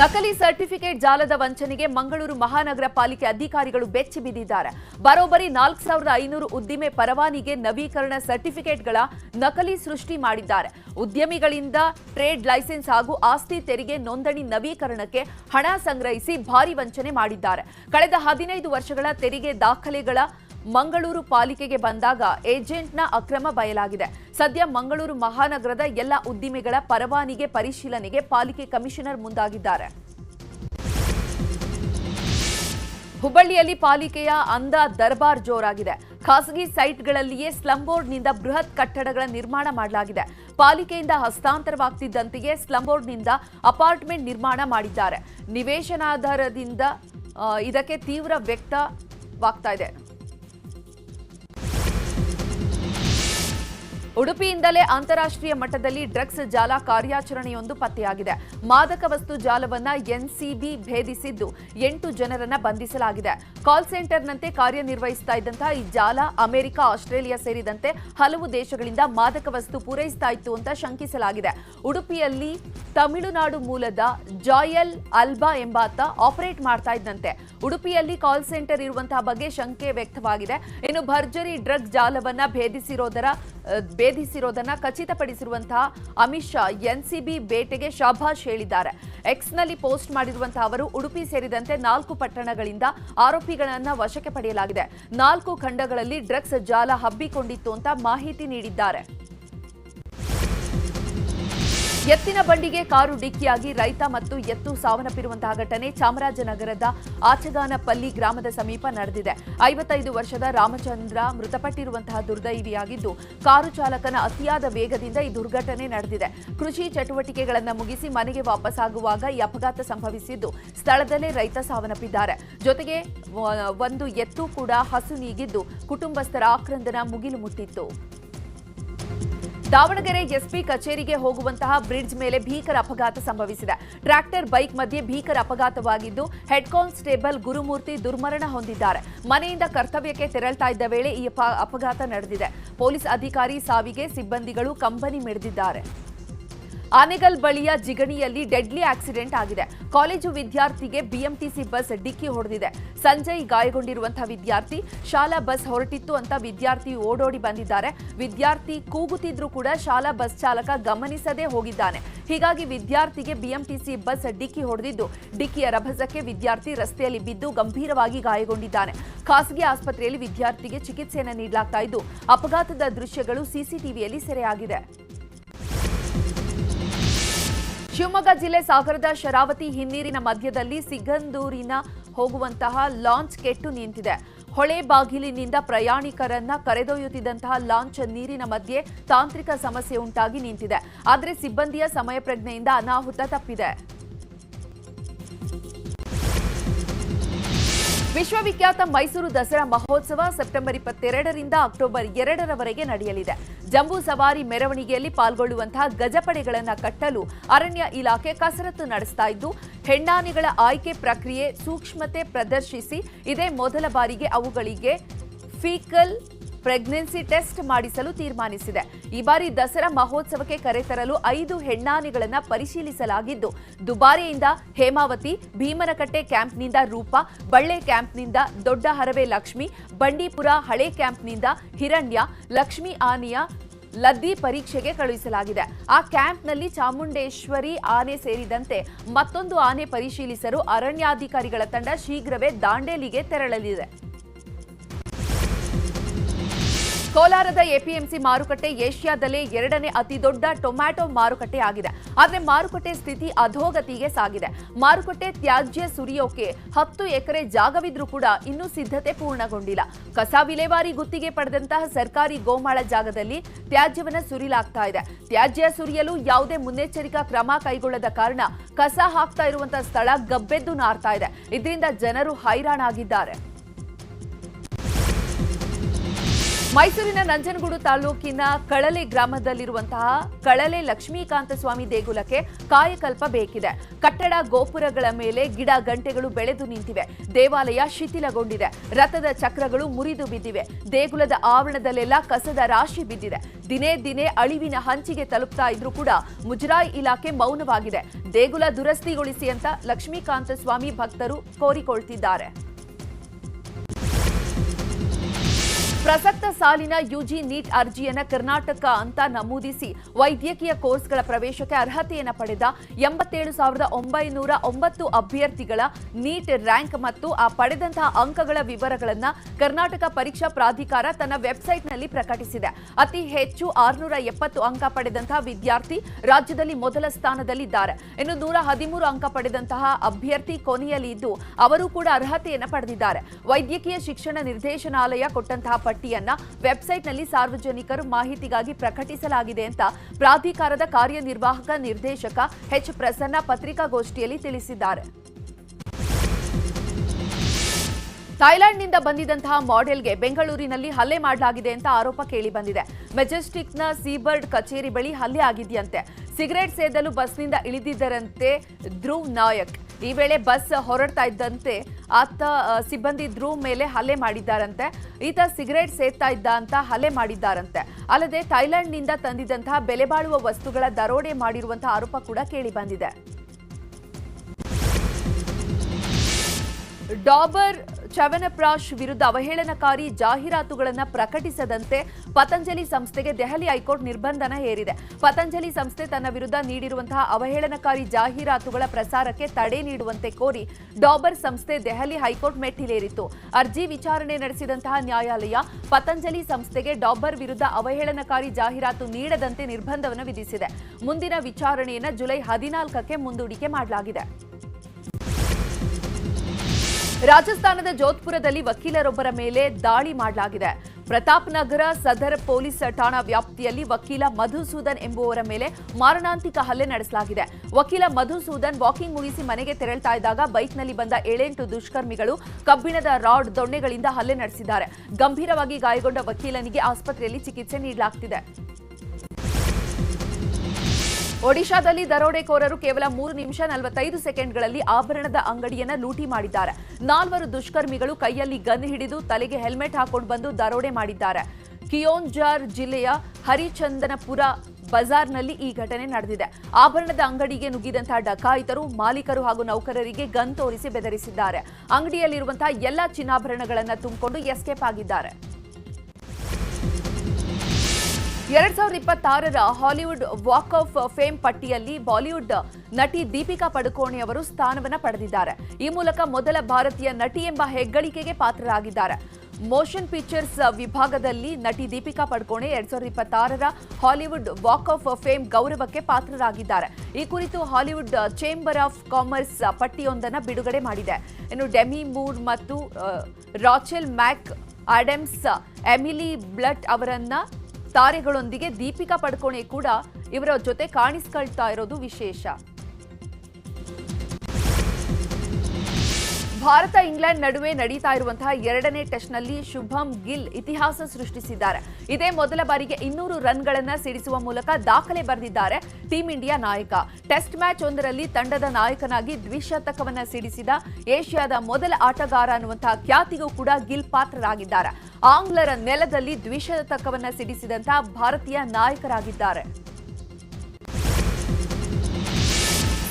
Speaker 1: ನಕಲಿ ಸರ್ಟಿಫಿಕೇಟ್ ಜಾಲದ ವಂಚನೆಗೆ ಮಂಗಳೂರು ಮಹಾನಗರ ಪಾಲಿಕೆ ಅಧಿಕಾರಿಗಳು ಬೆಚ್ಚಿ ಬಿದ್ದಿದ್ದಾರೆ. ಬರೋಬ್ಬರಿ ನಾಲ್ಕು ಸಾವಿರದ ಐನೂರು ಉದ್ದಿಮೆ ಪರವಾನಿಗೆ ನವೀಕರಣ ಸರ್ಟಿಫಿಕೇಟ್ಗಳ ನಕಲಿ ಸೃಷ್ಟಿ ಮಾಡಿದ್ದಾರೆ. ಉದ್ಯಮಿಗಳಿಂದ ಟ್ರೇಡ್ ಲೈಸೆನ್ಸ್ ಹಾಗೂ ಆಸ್ತಿ ತೆರಿಗೆ ನೋಂದಣಿ ನವೀಕರಣಕ್ಕೆ ಹಣ ಸಂಗ್ರಹಿಸಿ ಭಾರಿ ವಂಚನೆ ಮಾಡಿದ್ದಾರೆ. ಕಳೆದ ಹದಿನೈದು ವರ್ಷಗಳ ತೆರಿಗೆ ದಾಖಲೆಗಳ ಮಂಗಳೂರು ಪಾಲಿಕೆಗೆ ಬಂದಾಗ ಏಜೆಂಟ್ನ ಅಕ್ರಮ ಬಯಲಾಗಿದೆ. ಸದ್ಯ ಮಂಗಳೂರು ಮಹಾನಗರದ ಎಲ್ಲ ಉದ್ದಿಮೆಗಳ ಪರವಾನಿಗೆ ಪರಿಶೀಲನೆಗೆ ಪಾಲಿಕೆ ಕಮಿಷನರ್ ಮುಂದಾಗಿದ್ದಾರೆ. ಹುಬ್ಬಳ್ಳಿಯಲ್ಲಿ ಪಾಲಿಕೆಯ ಅಂದ ದರ್ಬಾರ್ ಜೋರಾಗಿದೆ. ಖಾಸಗಿ ಸೈಟ್ಗಳಲ್ಲಿಯೇ ಸ್ಲಂ ಬೋರ್ಡ್ನಿಂದ ಬೃಹತ್ ಕಟ್ಟಡಗಳ ನಿರ್ಮಾಣ ಮಾಡಲಾಗಿದೆ. ಪಾಲಿಕೆಯಿಂದ ಹಸ್ತಾಂತರವಾಗ್ತಿದ್ದಂತೆಯೇ ಸ್ಲಂ ಬೋರ್ಡ್ನಿಂದ ಅಪಾರ್ಟ್ಮೆಂಟ್ ನಿರ್ಮಾಣ ಮಾಡಿದ್ದಾರೆ. ನಿವೇಶನಾಧಾರದಿಂದ ಇದಕ್ಕೆ ತೀವ್ರ ವ್ಯಕ್ತವಾಗ್ತಾ ಇದೆ. ಉಡುಪಿಯಿಂದಲೇ ಅಂತಾರಾಷ್ಟ್ರೀಯ ಮಟ್ಟದಲ್ಲಿ ಡ್ರಗ್ಸ್ ಜಾಲ ಕಾರ್ಯಾಚರಣೆಯೊಂದು ಪತ್ತೆಯಾಗಿದೆ. ಮಾದಕ ವಸ್ತು ಜಾಲವನ್ನ ಎನ್ಸಿಬಿ ಭೇದಿಸಿದ್ದು ಎಂಟು ಜನರನ್ನ ಬಂಧಿಸಲಾಗಿದೆ. ಕಾಲ್ ಸೆಂಟರ್ನಂತೆ ಕಾರ್ಯನಿರ್ವಹಿಸ್ತಾ ಇದ್ದಂತಹ ಈ ಜಾಲ ಅಮೆರಿಕ, ಆಸ್ಟ್ರೇಲಿಯಾ ಸೇರಿದಂತೆ ಹಲವು ದೇಶಗಳಿಂದ ಮಾದಕ ವಸ್ತು ಪೂರೈಸ್ತಾ ಇತ್ತು ಅಂತ ಶಂಕಿಸಲಾಗಿದೆ. ಉಡುಪಿಯಲ್ಲಿ ತಮಿಳುನಾಡು ಮೂಲದ ಜಾಯಲ್ ಅಲ್ಬಾ ಎಂಬಾತ ಆಪರೇಟ್ ಮಾಡ್ತಾ ಇದ್ದಂತೆ. ಉಡುಪಿಯಲ್ಲಿ ಕಾಲ್ ಸೆಂಟರ್ ಇರುವಂತಹ ಬಗ್ಗೆ ಶಂಕೆ ವ್ಯಕ್ತವಾಗಿದೆ. ಇನ್ನು ಭರ್ಜರಿ ಡ್ರಗ್ ಜಾಲವನ್ನ ಭೇದಿಸಿರೋದರ ಭೇದಿಸಿರೋದನ್ನ ಖಚಿತಪಡಿಸಿರುವಂತಹ ಅಮಿತ್ ಶಾ ಎನ್ಸಿಬಿ ಬೇಟೆಗೆ ಶಬಾಷ್ ಹೇಳಿದ್ದಾರೆ. ಎಕ್ಸ್ನಲ್ಲಿ ಪೋಸ್ಟ್ ಮಾಡಿರುವಂತಹ ಅವರು ಉಡುಪಿ ಸೇರಿದಂತೆ ನಾಲ್ಕು ಪಟ್ಟಣಗಳಿಂದ ಆರೋಪಿಗಳನ್ನ ವಶಕ್ಕೆ ಪಡೆಯಲಾಗಿದೆ. ನಾಲ್ಕು ಖಂಡಗಳಲ್ಲಿ ಡ್ರಗ್ಸ್ ಜಾಲ ಹಬ್ಬಿಕೊಂಡಿತ್ತು ಅಂತ ಮಾಹಿತಿ ನೀಡಿದ್ದಾರೆ. ಎತ್ತಿನ ಬಂಡಿಗೆ ಕಾರು ಡಿಕ್ಕಿಯಾಗಿ ರೈತ ಮತ್ತು ಎತ್ತು ಸಾವನ್ನಪ್ಪಿರುವಂತಹ ಘಟನೆ ಚಾಮರಾಜನಗರದ ಆಚಗಾನಪಲ್ಲಿ ಗ್ರಾಮದ ಸಮೀಪ ನಡೆದಿದೆ. ಐವತ್ತೈದು ವರ್ಷದ ರಾಮಚಂದ್ರ ಮೃತಪಟ್ಟಿರುವಂತಹ ದುರ್ದೈವಿಯಾಗಿದ್ದು, ಕಾರು ಚಾಲಕನ ಅತಿಯಾದ ವೇಗದಿಂದ ಈ ದುರ್ಘಟನೆ ನಡೆದಿದೆ. ಕೃಷಿ ಚಟುವಟಿಕೆಗಳನ್ನು ಮುಗಿಸಿ ಮನೆಗೆ ವಾಪಸ್ಸಾಗುವಾಗ ಈ ಅಪಘಾತ ಸಂಭವಿಸಿದ್ದು, ಸ್ಥಳದಲ್ಲೇ ರೈತ ಸಾವನ್ನಪ್ಪಿದ್ದಾರೆ. ಜೊತೆಗೆ ಒಂದು ಎತ್ತು ಕೂಡ ಹಸು ನೀಗಿದ್ದು, ಕುಟುಂಬಸ್ಥರ ಆಕ್ರಂದನ ಮುಗಿಲು ಮುಟ್ಟಿತ್ತು. ದಾವಣಗೆರೆ ಎಸ್ಪಿ ಕಚೇರಿಗೆ ಹೋಗುವಂತಹ ಬ್ರಿಡ್ಜ್ ಮೇಲೆ ಭೀಕರ ಅಪಘಾತ ಸಂಭವಿಸಿದೆ. ಟ್ರ್ಯಾಕ್ಟರ್, ಬೈಕ್ ಮಧ್ಯೆ ಭೀಕರ ಅಪಘಾತವಾಗಿದ್ದು, ಹೆಡ್ ಕಾನ್ಸ್ಟೇಬಲ್ ಗುರುಮೂರ್ತಿ ದುರ್ಮರಣ ಹೊಂದಿದ್ದಾರೆ. ಮನೆಯಿಂದ ಕರ್ತವ್ಯಕ್ಕೆ ತೆರಳ್ತಾ ಇದ್ದ ವೇಳೆ ಈ ಅಪ- ಅಪಘಾತ ನಡೆದಿದೆ. ಪೊಲೀಸ್ ಅಧಿಕಾರಿ ಸಾವಿಗೆ ಸಿಬ್ಬಂದಿಗಳು ಕಂಬನಿ ಮಿಡಿದಿದ್ದಾರೆ. ಆನೆಗಲ್ ಬಳಿಯ ಜಿಗಣಿಯಲ್ಲಿ ಡೆಡ್ಲಿ ಆಕ್ಸಿಡೆಂಟ್ ಆಗಿದೆ. ಕಾಲೇಜು ವಿದ್ಯಾರ್ಥಿಗೆ ಬಿಎಂಟಿಸಿ ಬಸ್ ಡಿಕ್ಕಿ ಹೊಡೆದಿದೆ. ಸಂಜಯ್ ಗಾಯಗೊಂಡಿರುವಂತಹ ವಿದ್ಯಾರ್ಥಿ, ಶಾಲಾ ಬಸ್ ಹೊರಟಿತ್ತು ಅಂತ ವಿದ್ಯಾರ್ಥಿ ಓಡೋಡಿ ಬಂದಿದ್ದಾರೆ. ವಿದ್ಯಾರ್ಥಿ ಕೂಗುತ್ತಿದ್ರೂ ಕೂಡ ಶಾಲಾ ಬಸ್ ಚಾಲಕ ಗಮನಿಸದೇ ಹೋಗಿದ್ದಾನೆ. ಹೀಗಾಗಿ ವಿದ್ಯಾರ್ಥಿಗೆ ಬಿಎಂಟಿಸಿ ಬಸ್ ಡಿಕ್ಕಿ ಹೊಡೆದಿದ್ದು, ಡಿಕ್ಕಿಯ ರಭಸಕ್ಕೆ ವಿದ್ಯಾರ್ಥಿ ರಸ್ತೆಯಲ್ಲಿ ಬಿದ್ದು ಗಂಭೀರವಾಗಿ ಗಾಯಗೊಂಡಿದ್ದಾನೆ. ಖಾಸಗಿ ಆಸ್ಪತ್ರೆಯಲ್ಲಿ ವಿದ್ಯಾರ್ಥಿಗೆ ಚಿಕಿತ್ಸೆಯನ್ನು ನೀಡಲಾಗ್ತಾ ಇದ್ದು, ಅಪಘಾತದ ದೃಶ್ಯಗಳು ಸಿಸಿಟಿವಿಯಲ್ಲಿ ಸೆರೆಯಾಗಿದೆ. ಶಿವಮೊಗ್ಗ ಜಿಲ್ಲೆ ಸಾಗರದ ಶರಾವತಿ ಹಿನ್ನೀರಿನ ಮಧ್ಯದಲ್ಲಿ ಸಿಗಂದೂರಿನ ಹೋಗುವಂತಹ ಲಾಂಚ್ ಕೆಟ್ಟು ನಿಂತಿದೆ. ಹೊಳೆ ಬಾಗಿಲಿನಿಂದ ಪ್ರಯಾಣಿಕರನ್ನ ಕರೆದೊಯ್ಯುತ್ತಿದ್ದಂತಹ ಲಾಂಚ್ ನೀರಿನ ಮಧ್ಯೆ ತಾಂತ್ರಿಕ ಸಮಸ್ಯೆ ಉಂಟಾಗಿ ನಿಂತಿದೆ. ಆದರೆ ಸಿಬ್ಬಂದಿಯ ಸಮಯ ಪ್ರಜ್ಞೆಯಿಂದ ಅನಾಹುತ ತಪ್ಪಿದೆ. ವಿಶ್ವವಿಖ್ಯಾತ ಮೈಸೂರು ದಸರಾ ಮಹೋತ್ಸವ ಸೆಪ್ಟೆಂಬರ್ ಇಪ್ಪತ್ತೆರಡರಿಂದ ಅಕ್ಟೋಬರ್ ಎರಡರವರೆಗೆ ನಡೆಯಲಿದೆ. ಜಂಬೂ ಸವಾರಿ ಮೆರವಣಿಗೆಯಲ್ಲಿ ಪಾಲ್ಗೊಳ್ಳುವಂತಹ ಗಜಪಡೆಗಳನ್ನು ಕಟ್ಟಲು ಅರಣ್ಯ ಇಲಾಖೆ ಕಸರತ್ತು ನಡೆಸ್ತಾ ಇದ್ದು, ಹೆಣ್ಣಾನೆಗಳ ಆಯ್ಕೆ ಪ್ರಕ್ರಿಯೆ ಸೂಕ್ಷ್ಮತೆ ಪ್ರದರ್ಶಿಸಿ, ಇದೇ ಮೊದಲ ಬಾರಿಗೆ ಅವುಗಳಿಗೆ ಫೀಕಲ್ ಪ್ರೆಗ್ನೆನ್ಸಿ ಟೆಸ್ಟ್ ಮಾಡಿಸಲು ತೀರ್ಮಾನಿಸಿದೆ. ಈ ಬಾರಿ ದಸರಾ ಮಹೋತ್ಸವಕ್ಕೆ ಕರೆತರಲು ಐದು ಹೆಣ್ಣಾನೆಗಳನ್ನು ಪರಿಶೀಲಿಸಲಾಗಿದ್ದು, ದುಬಾರಿಯಿಂದ ಹೇಮಾವತಿ, ಭೀಮನಕಟ್ಟೆ ಕ್ಯಾಂಪ್ನಿಂದ ರೂಪ, ಬಳ್ಳೆ ಕ್ಯಾಂಪ್ನಿಂದ ದೊಡ್ಡ ಹರವೆ ಲಕ್ಷ್ಮಿ, ಬಂಡೀಪುರ ಹಳೆ ಕ್ಯಾಂಪ್ನಿಂದ ಹಿರಣ್ಯ, ಲಕ್ಷ್ಮಿ ಆನೆಯ ಲದ್ದಿ ಪರೀಕ್ಷೆಗೆ ಕಳುಹಿಸಲಾಗಿದೆ. ಆ ಕ್ಯಾಂಪ್ನಲ್ಲಿ ಚಾಮುಂಡೇಶ್ವರಿ ಆನೆ ಸೇರಿದಂತೆ ಮತ್ತೊಂದು ಆನೆ ಪರಿಶೀಲಿಸಲು ಅರಣ್ಯಾಧಿಕಾರಿಗಳ ತಂಡ ಶೀಘ್ರವೇ ದಾಂಡೇಲಿಗೆ ತೆರಳಲಿದೆ. ಕೋಲಾರದ ಎಪಿಎಂಸಿ ಮಾರುಕಟ್ಟೆ ಏಷ್ಯಾದಲ್ಲೇ ಎರಡನೇ ಅತಿ ದೊಡ್ಡ ಟೊಮ್ಯಾಟೊ ಮಾರುಕಟ್ಟೆ ಆಗಿದೆ. ಆದರೆ ಮಾರುಕಟ್ಟೆ ಸ್ಥಿತಿ ಅಧೋಗತಿಗೆ ಸಾಗಿದೆ. ಮಾರುಕಟ್ಟೆ ತ್ಯಾಜ್ಯ ಸುರಿಯೋಕೆ ಹತ್ತು ಎಕರೆ ಜಾಗವಿದ್ರೂ ಕೂಡ ಇನ್ನೂ ಸಿದ್ಧತೆ ಪೂರ್ಣಗೊಂಡಿಲ್ಲ. ಕಸ ವಿಲೇವಾರಿ ಗುತ್ತಿಗೆ ಪಡೆದಂತಹ ಸರ್ಕಾರಿ ಗೋಮಾಳ ಜಾಗದಲ್ಲಿ ತ್ಯಾಜ್ಯವನ್ನು ಸುರಿಲಾಗ್ತಾ ಇದೆ. ತ್ಯಾಜ್ಯ ಸುರಿಯಲು ಯಾವುದೇ ಮುನ್ನೆಚ್ಚರಿಕಾ ಕ್ರಮ ಕೈಗೊಳ್ಳದ ಕಾರಣ ಕಸ ಹಾಕ್ತಾ ಇರುವಂತಹ ಸ್ಥಳ ಗಬ್ಬೆದ್ದು ನಾರ್ತಾ ಇದೆ. ಇದರಿಂದ ಜನರು ಹೈರಾಣಾಗಿದ್ದಾರೆ. ಮೈಸೂರಿನ ನಂಜನಗೂಡು ತಾಲೂಕಿನ ಕಳಲೆ ಗ್ರಾಮದಲ್ಲಿರುವಂತಹ ಕಳಲೆ ಲಕ್ಷ್ಮೀಕಾಂತ ಸ್ವಾಮಿ ದೇಗುಲಕ್ಕೆ ಕಾಯಕಲ್ಪ ಬೇಕಿದೆ. ಕಟ್ಟಡ ಗೋಪುರಗಳ ಮೇಲೆ ಗಿಡ ಗಂಟೆಗಳು ಬೆಳೆದು ನಿಂತಿವೆ. ದೇವಾಲಯ ಶಿಥಿಲಗೊಂಡಿದೆ. ರಥದ ಚಕ್ರಗಳು ಮುರಿದು ಬಿದ್ದಿವೆ. ದೇಗುಲದ ಆವರಣದಲ್ಲೆಲ್ಲ ಕಸದ ರಾಶಿ ಬಿದ್ದಿದೆ. ದಿನೇ ದಿನೇ ಅಳಿವಿನ ಹಂಚಿಗೆ ತಲುಪ್ತಾ ಇದ್ರೂ ಕೂಡ ಮುಜರಾಯಿ ಇಲಾಖೆ ಮೌನವಾಗಿದೆ. ದೇಗುಲ ದುರಸ್ತಿಗೊಳಿಸಿ ಅಂತ ಲಕ್ಷ್ಮೀಕಾಂತ ಸ್ವಾಮಿ ಭಕ್ತರು ಕೋರಿಕೊಳ್ತಿದ್ದಾರೆ. ಪ್ರಸಕ್ತ ಸಾಲಿನ ಯುಜಿ ನೀಟ್ ಅರ್ಜಿಯನ್ನು ಕರ್ನಾಟಕ ಅಂತ ನಮೂದಿಸಿ ವೈದ್ಯಕೀಯ ಕೋರ್ಸ್ಗಳ ಪ್ರವೇಶಕ್ಕೆ ಅರ್ಹತೆಯನ್ನು ಪಡೆದ ಎಂಬತ್ತೇಳು ಸಾವಿರದ ಒಂಬೈನೂರ ಒಂಬತ್ತು ಅಭ್ಯರ್ಥಿಗಳ ನೀಟ್ ರ್ಯಾಂಕ್ ಮತ್ತು ಆ ಪಡೆದಂತಹ ಅಂಕಗಳ ವಿವರಗಳನ್ನ ಕರ್ನಾಟಕ ಪರೀಕ್ಷಾ ಪ್ರಾಧಿಕಾರ ತನ್ನ ವೆಬ್ಸೈಟ್ನಲ್ಲಿ ಪ್ರಕಟಿಸಿದೆ. ಅತಿ ಹೆಚ್ಚು ಆರುನೂರ ಎಪ್ಪತ್ತು ಅಂಕ ಪಡೆದಂತಹ ವಿದ್ಯಾರ್ಥಿ ರಾಜ್ಯದಲ್ಲಿ ಮೊದಲ ಸ್ಥಾನದಲ್ಲಿದ್ದಾರೆ. ಇನ್ನು ನೂರ ಹದಿಮೂರು ಅಂಕ ಪಡೆದಂತಹ ಅಭ್ಯರ್ಥಿ ಕೊನೆಯಲ್ಲಿ ಇದ್ದು, ಅವರು ಕೂಡ ಅರ್ಹತೆಯನ್ನು ಪಡೆದಿದ್ದಾರೆ. ವೈದ್ಯಕೀಯ ಶಿಕ್ಷಣ ನಿರ್ದೇಶನಾಲಯ ಕೊಟ್ಟಂತಹ ಪಟ್ಟಿಯನ್ನ ವೆಬ್ಸೈಟ್ನಲ್ಲಿ ಸಾರ್ವಜನಿಕರು ಮಾಹಿತಿಗಾಗಿ ಪ್ರಕಟಿಸಲಾಗಿದೆ ಅಂತ ಪ್ರಾಧಿಕಾರದ ಕಾರ್ಯನಿರ್ವಾಹಕ ನಿರ್ದೇಶಕ ಎಚ್ ಪ್ರಸನ್ನ ಪತ್ರಿಕಾಗೋಷ್ಠಿಯಲ್ಲಿ ತಿಳಿಸಿದ್ದಾರೆ. ಥೈಲ್ಯಾಂಡ್ನಿಂದ ಬಂದಿದ್ದಂತಹ ಮಾಡೆಲ್ಗೆ ಬೆಂಗಳೂರಿನಲ್ಲಿ ಹಲ್ಲೆ ಮಾಡಲಾಗಿದೆ ಅಂತ ಆರೋಪ ಕೇಳಿಬಂದಿದೆ. ಮೆಜೆಸ್ಟಿಕ್ನ ಸೀಬರ್ಡ್ ಕಚೇರಿ ಬಳಿ ಹಲ್ಲೆ ಆಗಿದೆಯಂತೆ. ಸಿಗರೇಟ್ ಸೇದಲು ಬಸ್ನಿಂದ ಇಳಿದಿದ್ದರಂತೆ ಧ್ರುವ್ ನಾಯಕ್. ಈ ವೇಳೆ ಬಸ್ ಹೊರಡ್ತಾ ಇದ್ದಂತೆ ಆತ ಸಿಬ್ಬಂದಿ ಧ್ರುವ ಮೇಲೆ ಹಲ್ಲೆ ಮಾಡಿದ್ದಾರಂತೆ. ಈತ ಸಿಗರೇಟ್ ಸೇರ್ತಾ ಇದ್ದ ಅಂತ ಹಲ್ಲೆ ಮಾಡಿದ್ದಾರಂತೆ. ಅಲ್ಲದೆ ಥೈಲ್ಯಾಂಡ್ನಿಂದ ತಂದಿದ್ದಂತಹ ಬೆಲೆ ಬಾಳುವ ವಸ್ತುಗಳ ದರೋಡೆ ಮಾಡಿರುವಂತಹ ಆರೋಪ ಕೂಡ ಕೇಳಿ ಬಂದಿದೆ. ಡಾಬರ್ ಚವನಪ್ರಾಶ್ ವಿರುದ್ಧ ಅವಹೇಳನಕಾರಿ ಜಾಹೀರಾತುಗಳನ್ನು ಪ್ರಕಟಿಸದಂತೆ ಪತಂಜಲಿ ಸಂಸ್ಥೆಗೆ ದೆಹಲಿ ಹೈಕೋರ್ಟ್ ನಿರ್ಬಂಧನ ಹೇರಿದೆ. ಪತಂಜಲಿ ಸಂಸ್ಥೆ ತನ್ನ ವಿರುದ್ಧ ನೀಡಿರುವಂತಹ ಅವಹೇಳನಕಾರಿ ಜಾಹೀರಾತುಗಳ ಪ್ರಸಾರಕ್ಕೆ ತಡೆ ನೀಡುವಂತೆ ಕೋರಿ ಡಾಬರ್ ಸಂಸ್ಥೆ ದೆಹಲಿ ಹೈಕೋರ್ಟ್ ಮೆಟ್ಟಿಲೇರಿತ್ತು. ಅರ್ಜಿ ವಿಚಾರಣೆ ನಡೆಸಿದಂತಹ ನ್ಯಾಯಾಲಯ ಪತಂಜಲಿ ಸಂಸ್ಥೆಗೆ ಡಾಬರ್ ವಿರುದ್ಧ ಅವಹೇಳನಕಾರಿ ಜಾಹೀರಾತು ನೀಡದಂತೆ ನಿರ್ಬಂಧವನ್ನು ವಿಧಿಸಿದೆ. ಮುಂದಿನ ವಿಚಾರಣೆಯನ್ನು ಜುಲೈ ಹದಿನಾಲ್ಕಕ್ಕೆ ಮುಂದೂಡಿಕೆ ಮಾಡಲಾಗಿದೆ. ರಾಜಸ್ಥಾನದ ಜೋಧ್ಪುರದಲ್ಲಿ ವಕೀಲರೊಬ್ಬರ ಮೇಲೆ ದಾಳಿ ಮಾಡಲಾಗಿದೆ. ಪ್ರತಾಪ್ ನಗರ ಸದರ್ ಪೊಲೀಸ್ ಠಾಣಾ ವ್ಯಾಪ್ತಿಯಲ್ಲಿ ವಕೀಲ ಮಧುಸೂದನ್ ಎಂಬುವರ ಮೇಲೆ ಮಾರಣಾಂತಿಕ ಹಲ್ಲೆ ನಡೆಸಲಾಗಿದೆ. ವಕೀಲ ಮಧುಸೂದನ್ ವಾಕಿಂಗ್ ಮುಗಿಸಿ ಮನೆಗೆ ತೆರಳ್ತಾ ಇದ್ದಾಗ ಬೈಕ್ನಲ್ಲಿ ಬಂದ ಏಳೆಂಟು ದುಷ್ಕರ್ಮಿಗಳು ಕಬ್ಬಿಣದ ರಾಡ್ ದೊಣ್ಣೆಗಳಿಂದ ಹಲ್ಲೆ ನಡೆಸಿದ್ದಾರೆ. ಗಂಭೀರವಾಗಿ ಗಾಯಗೊಂಡ ವಕೀಲನಿಗೆ ಆಸ್ಪತ್ರೆಯಲ್ಲಿ ಚಿಕಿತ್ಸೆ ನೀಡಲಾಗ್ತಿದೆ. ಒಡಿಶಾದಲ್ಲಿ ದರೋಡೆಕೋರರು ಕೇವಲ ಮೂರು ನಿಮಿಷ ನಲವತ್ತೈದು ಸೆಕೆಂಡ್ಗಳಲ್ಲಿ ಆಭರಣದ ಅಂಗಡಿಯನ್ನ ಲೂಟಿ ಮಾಡಿದ್ದಾರೆ. ನಾಲ್ವರು ದುಷ್ಕರ್ಮಿಗಳು ಕೈಯಲ್ಲಿ ಗನ್ ಹಿಡಿದು ತಲೆಗೆ ಹೆಲ್ಮೆಟ್ ಹಾಕೊಂಡು ಬಂದು ದರೋಡೆ ಮಾಡಿದ್ದಾರೆ. ಕಿಯೋನ್ಜಾರ್ ಜಿಲ್ಲೆಯ ಹರಿಚಂದನಪುರ ಬಜಾರ್ನಲ್ಲಿ ಈ ಘಟನೆ ನಡೆದಿದೆ. ಆಭರಣದ ಅಂಗಡಿಗೆ ನುಗ್ಗಿದಂತಹ ಡಕಾಯಿತರು ಮಾಲೀಕರು ಹಾಗೂ ನೌಕರರಿಗೆ ಗನ್ ತೋರಿಸಿ ಬೆದರಿಸಿದ್ದಾರೆ. ಅಂಗಡಿಯಲ್ಲಿರುವಂತಹ ಎಲ್ಲಾ ಚಿನ್ನಾಭರಣಗಳನ್ನು ತುಂಬಿಕೊಂಡು ಎಸ್ಕೇಪ್ ಆಗಿದ್ದಾರೆ. ಎರಡ್ ಸಾವಿರದ ಇಪ್ಪತ್ತಾರರ ಹಾಲಿವುಡ್ ವಾಕ್ ಆಫ್ ಫೇಮ್ ಪಟ್ಟಿಯಲ್ಲಿ ಬಾಲಿವುಡ್ ನಟಿ ದೀಪಿಕಾ ಪಡುಕೋಣೆ ಅವರು ಸ್ಥಾನವನ್ನು ಪಡೆದಿದ್ದಾರೆ. ಈ ಮೂಲಕ ಮೊದಲ ಭಾರತೀಯ ನಟಿ ಎಂಬ ಹೆಗ್ಗಳಿಕೆಗೆ ಪಾತ್ರರಾಗಿದ್ದಾರೆ. ಮೋಷನ್ ಪಿಕ್ಚರ್ಸ್ ವಿಭಾಗದಲ್ಲಿ ನಟಿ ದೀಪಿಕಾ ಪಡ್ಕೋಣೆ ಎರಡ್ ಸಾವಿರದ ಇಪ್ಪತ್ತಾರರ ಹಾಲಿವುಡ್ ವಾಕ್ ಆಫ್ ಫೇಮ್ ಗೌರವಕ್ಕೆ ಪಾತ್ರರಾಗಿದ್ದಾರೆ. ಈ ಕುರಿತು ಹಾಲಿವುಡ್ ಚೇಂಬರ್ ಆಫ್ ಕಾಮರ್ಸ್ ಪಟ್ಟಿಯೊಂದನ್ನು ಬಿಡುಗಡೆ ಮಾಡಿದೆ. ಇನ್ನು ಡೆಮಿ ಮೂರ್ ಮತ್ತು Rachel McAdams, Emily Blunt ಅವರನ್ನ ತಾರೆಗಳೊಂದಿಗೆ ದೀಪಿಕಾ ಪಡ್ಕೋಣೆ ಕೂಡ ಇವರ ಜೊತೆ ಕಾಣಿಸ್ಕೊಳ್ತಾ ಇರೋದು ವಿಶೇಷ. ಭಾರತ, ಇಂಗ್ಲೆಂಡ್ ನಡುವೆ ನಡೀತಾ ಇರುವಂತಹ ಎರಡನೇ ಟೆಸ್ಟ್ನಲ್ಲಿ ಶುಭಂ ಗಿಲ್ ಇತಿಹಾಸ ಸೃಷ್ಟಿಸಿದ್ದಾರೆ. ಇದೇ ಮೊದಲ ಬಾರಿಗೆ ಇನ್ನೂರು ರನ್ಗಳನ್ನು ಸಿಡಿಸುವ ಮೂಲಕ ದಾಖಲೆ ಬರೆದಿದ್ದಾರೆ ಟೀಂ ಇಂಡಿಯಾ ನಾಯಕ. ಟೆಸ್ಟ್ ಮ್ಯಾಚ್ ಒಂದರಲ್ಲಿ ತಂಡದ ನಾಯಕನಾಗಿ ದ್ವಿಶತಕವನ್ನು ಸಿಡಿಸಿದ ಏಷ್ಯಾದ ಮೊದಲ ಆಟಗಾರ ಅನ್ನುವಂತಹ ಖ್ಯಾತಿಗೂ ಕೂಡ ಗಿಲ್ ಪಾತ್ರರಾಗಿದ್ದಾರೆ. ಆಂಗ್ಲರ ನೆಲದಲ್ಲಿ ದ್ವಿಶತಕವನ್ನು ಸಿಡಿಸಿದಂತಹ ಭಾರತೀಯ ನಾಯಕರಾಗಿದ್ದಾರೆ.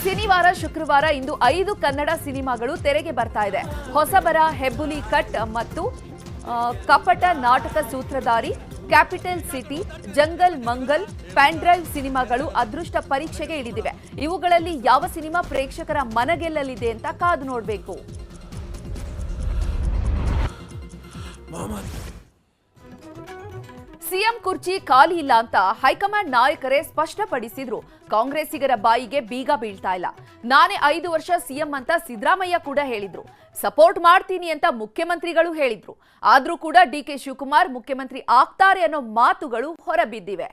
Speaker 1: ಶನಿವಾರ ಶುಕ್ರವಾರ ಇಂದು ಐದು ಕನ್ನಡ ಸಿನಿಮಾಗಳು ತೆರೆಗೆ ಬರ್ತಾ ಇದೆ. ಹೊಸಬರ, ಹೆಬ್ಬುಲಿ ಕಟ್ ಮತ್ತು ಕಪಟ ನಾಟಕ ಸೂತ್ರಧಾರಿ, capital city, jungle Mangal, pen drive ಸಿನಿಮಾಗಳು ಅದೃಷ್ಟ ಪರೀಕ್ಷೆಗೆ ಇಳಿದಿವೆ. ಇವುಗಳಲ್ಲಿ ಯಾವ ಸಿನಿಮಾ ಪ್ರೇಕ್ಷಕರ ಮನಗೆಲ್ಲಲಿದೆ ಅಂತ ಕಾದು ನೋಡಬೇಕು. ಸಿಎಂ ಕುರ್ಚಿ ಖಾಲಿ ಇಲ್ಲ ಅಂತ ಹೈಕಮಾಂಡ್ ನಾಯಕರೇ ಸ್ಪಷ್ಟಪಡಿಸಿದ್ರು. ಕಾಂಗ್ರೆಸ್ಸಿಗರ ಬಾಯಿಗೆ ಬೀಗ ಬೀಳ್ತಾ ಇಲ್ಲ. ನಾನೇ ಐದು ವರ್ಷ ಸಿಎಂ ಅಂತ ಸಿದ್ದರಾಮಯ್ಯ ಕೂಡ ಹೇಳಿದ್ರು. ಸಪೋರ್ಟ್ ಮಾಡ್ತೀನಿ ಅಂತ ಮುಖ್ಯಮಂತ್ರಿಗಳು ಹೇಳಿದ್ರು. ಆದ್ರೂ ಕೂಡ ಡಿ ಕೆ ಶಿವಕುಮಾರ್ ಮುಖ್ಯಮಂತ್ರಿ ಆಗ್ತಾರೆ ಅನ್ನೋ ಮಾತುಗಳು ಹೊರಬಿದ್ದಿವೆ.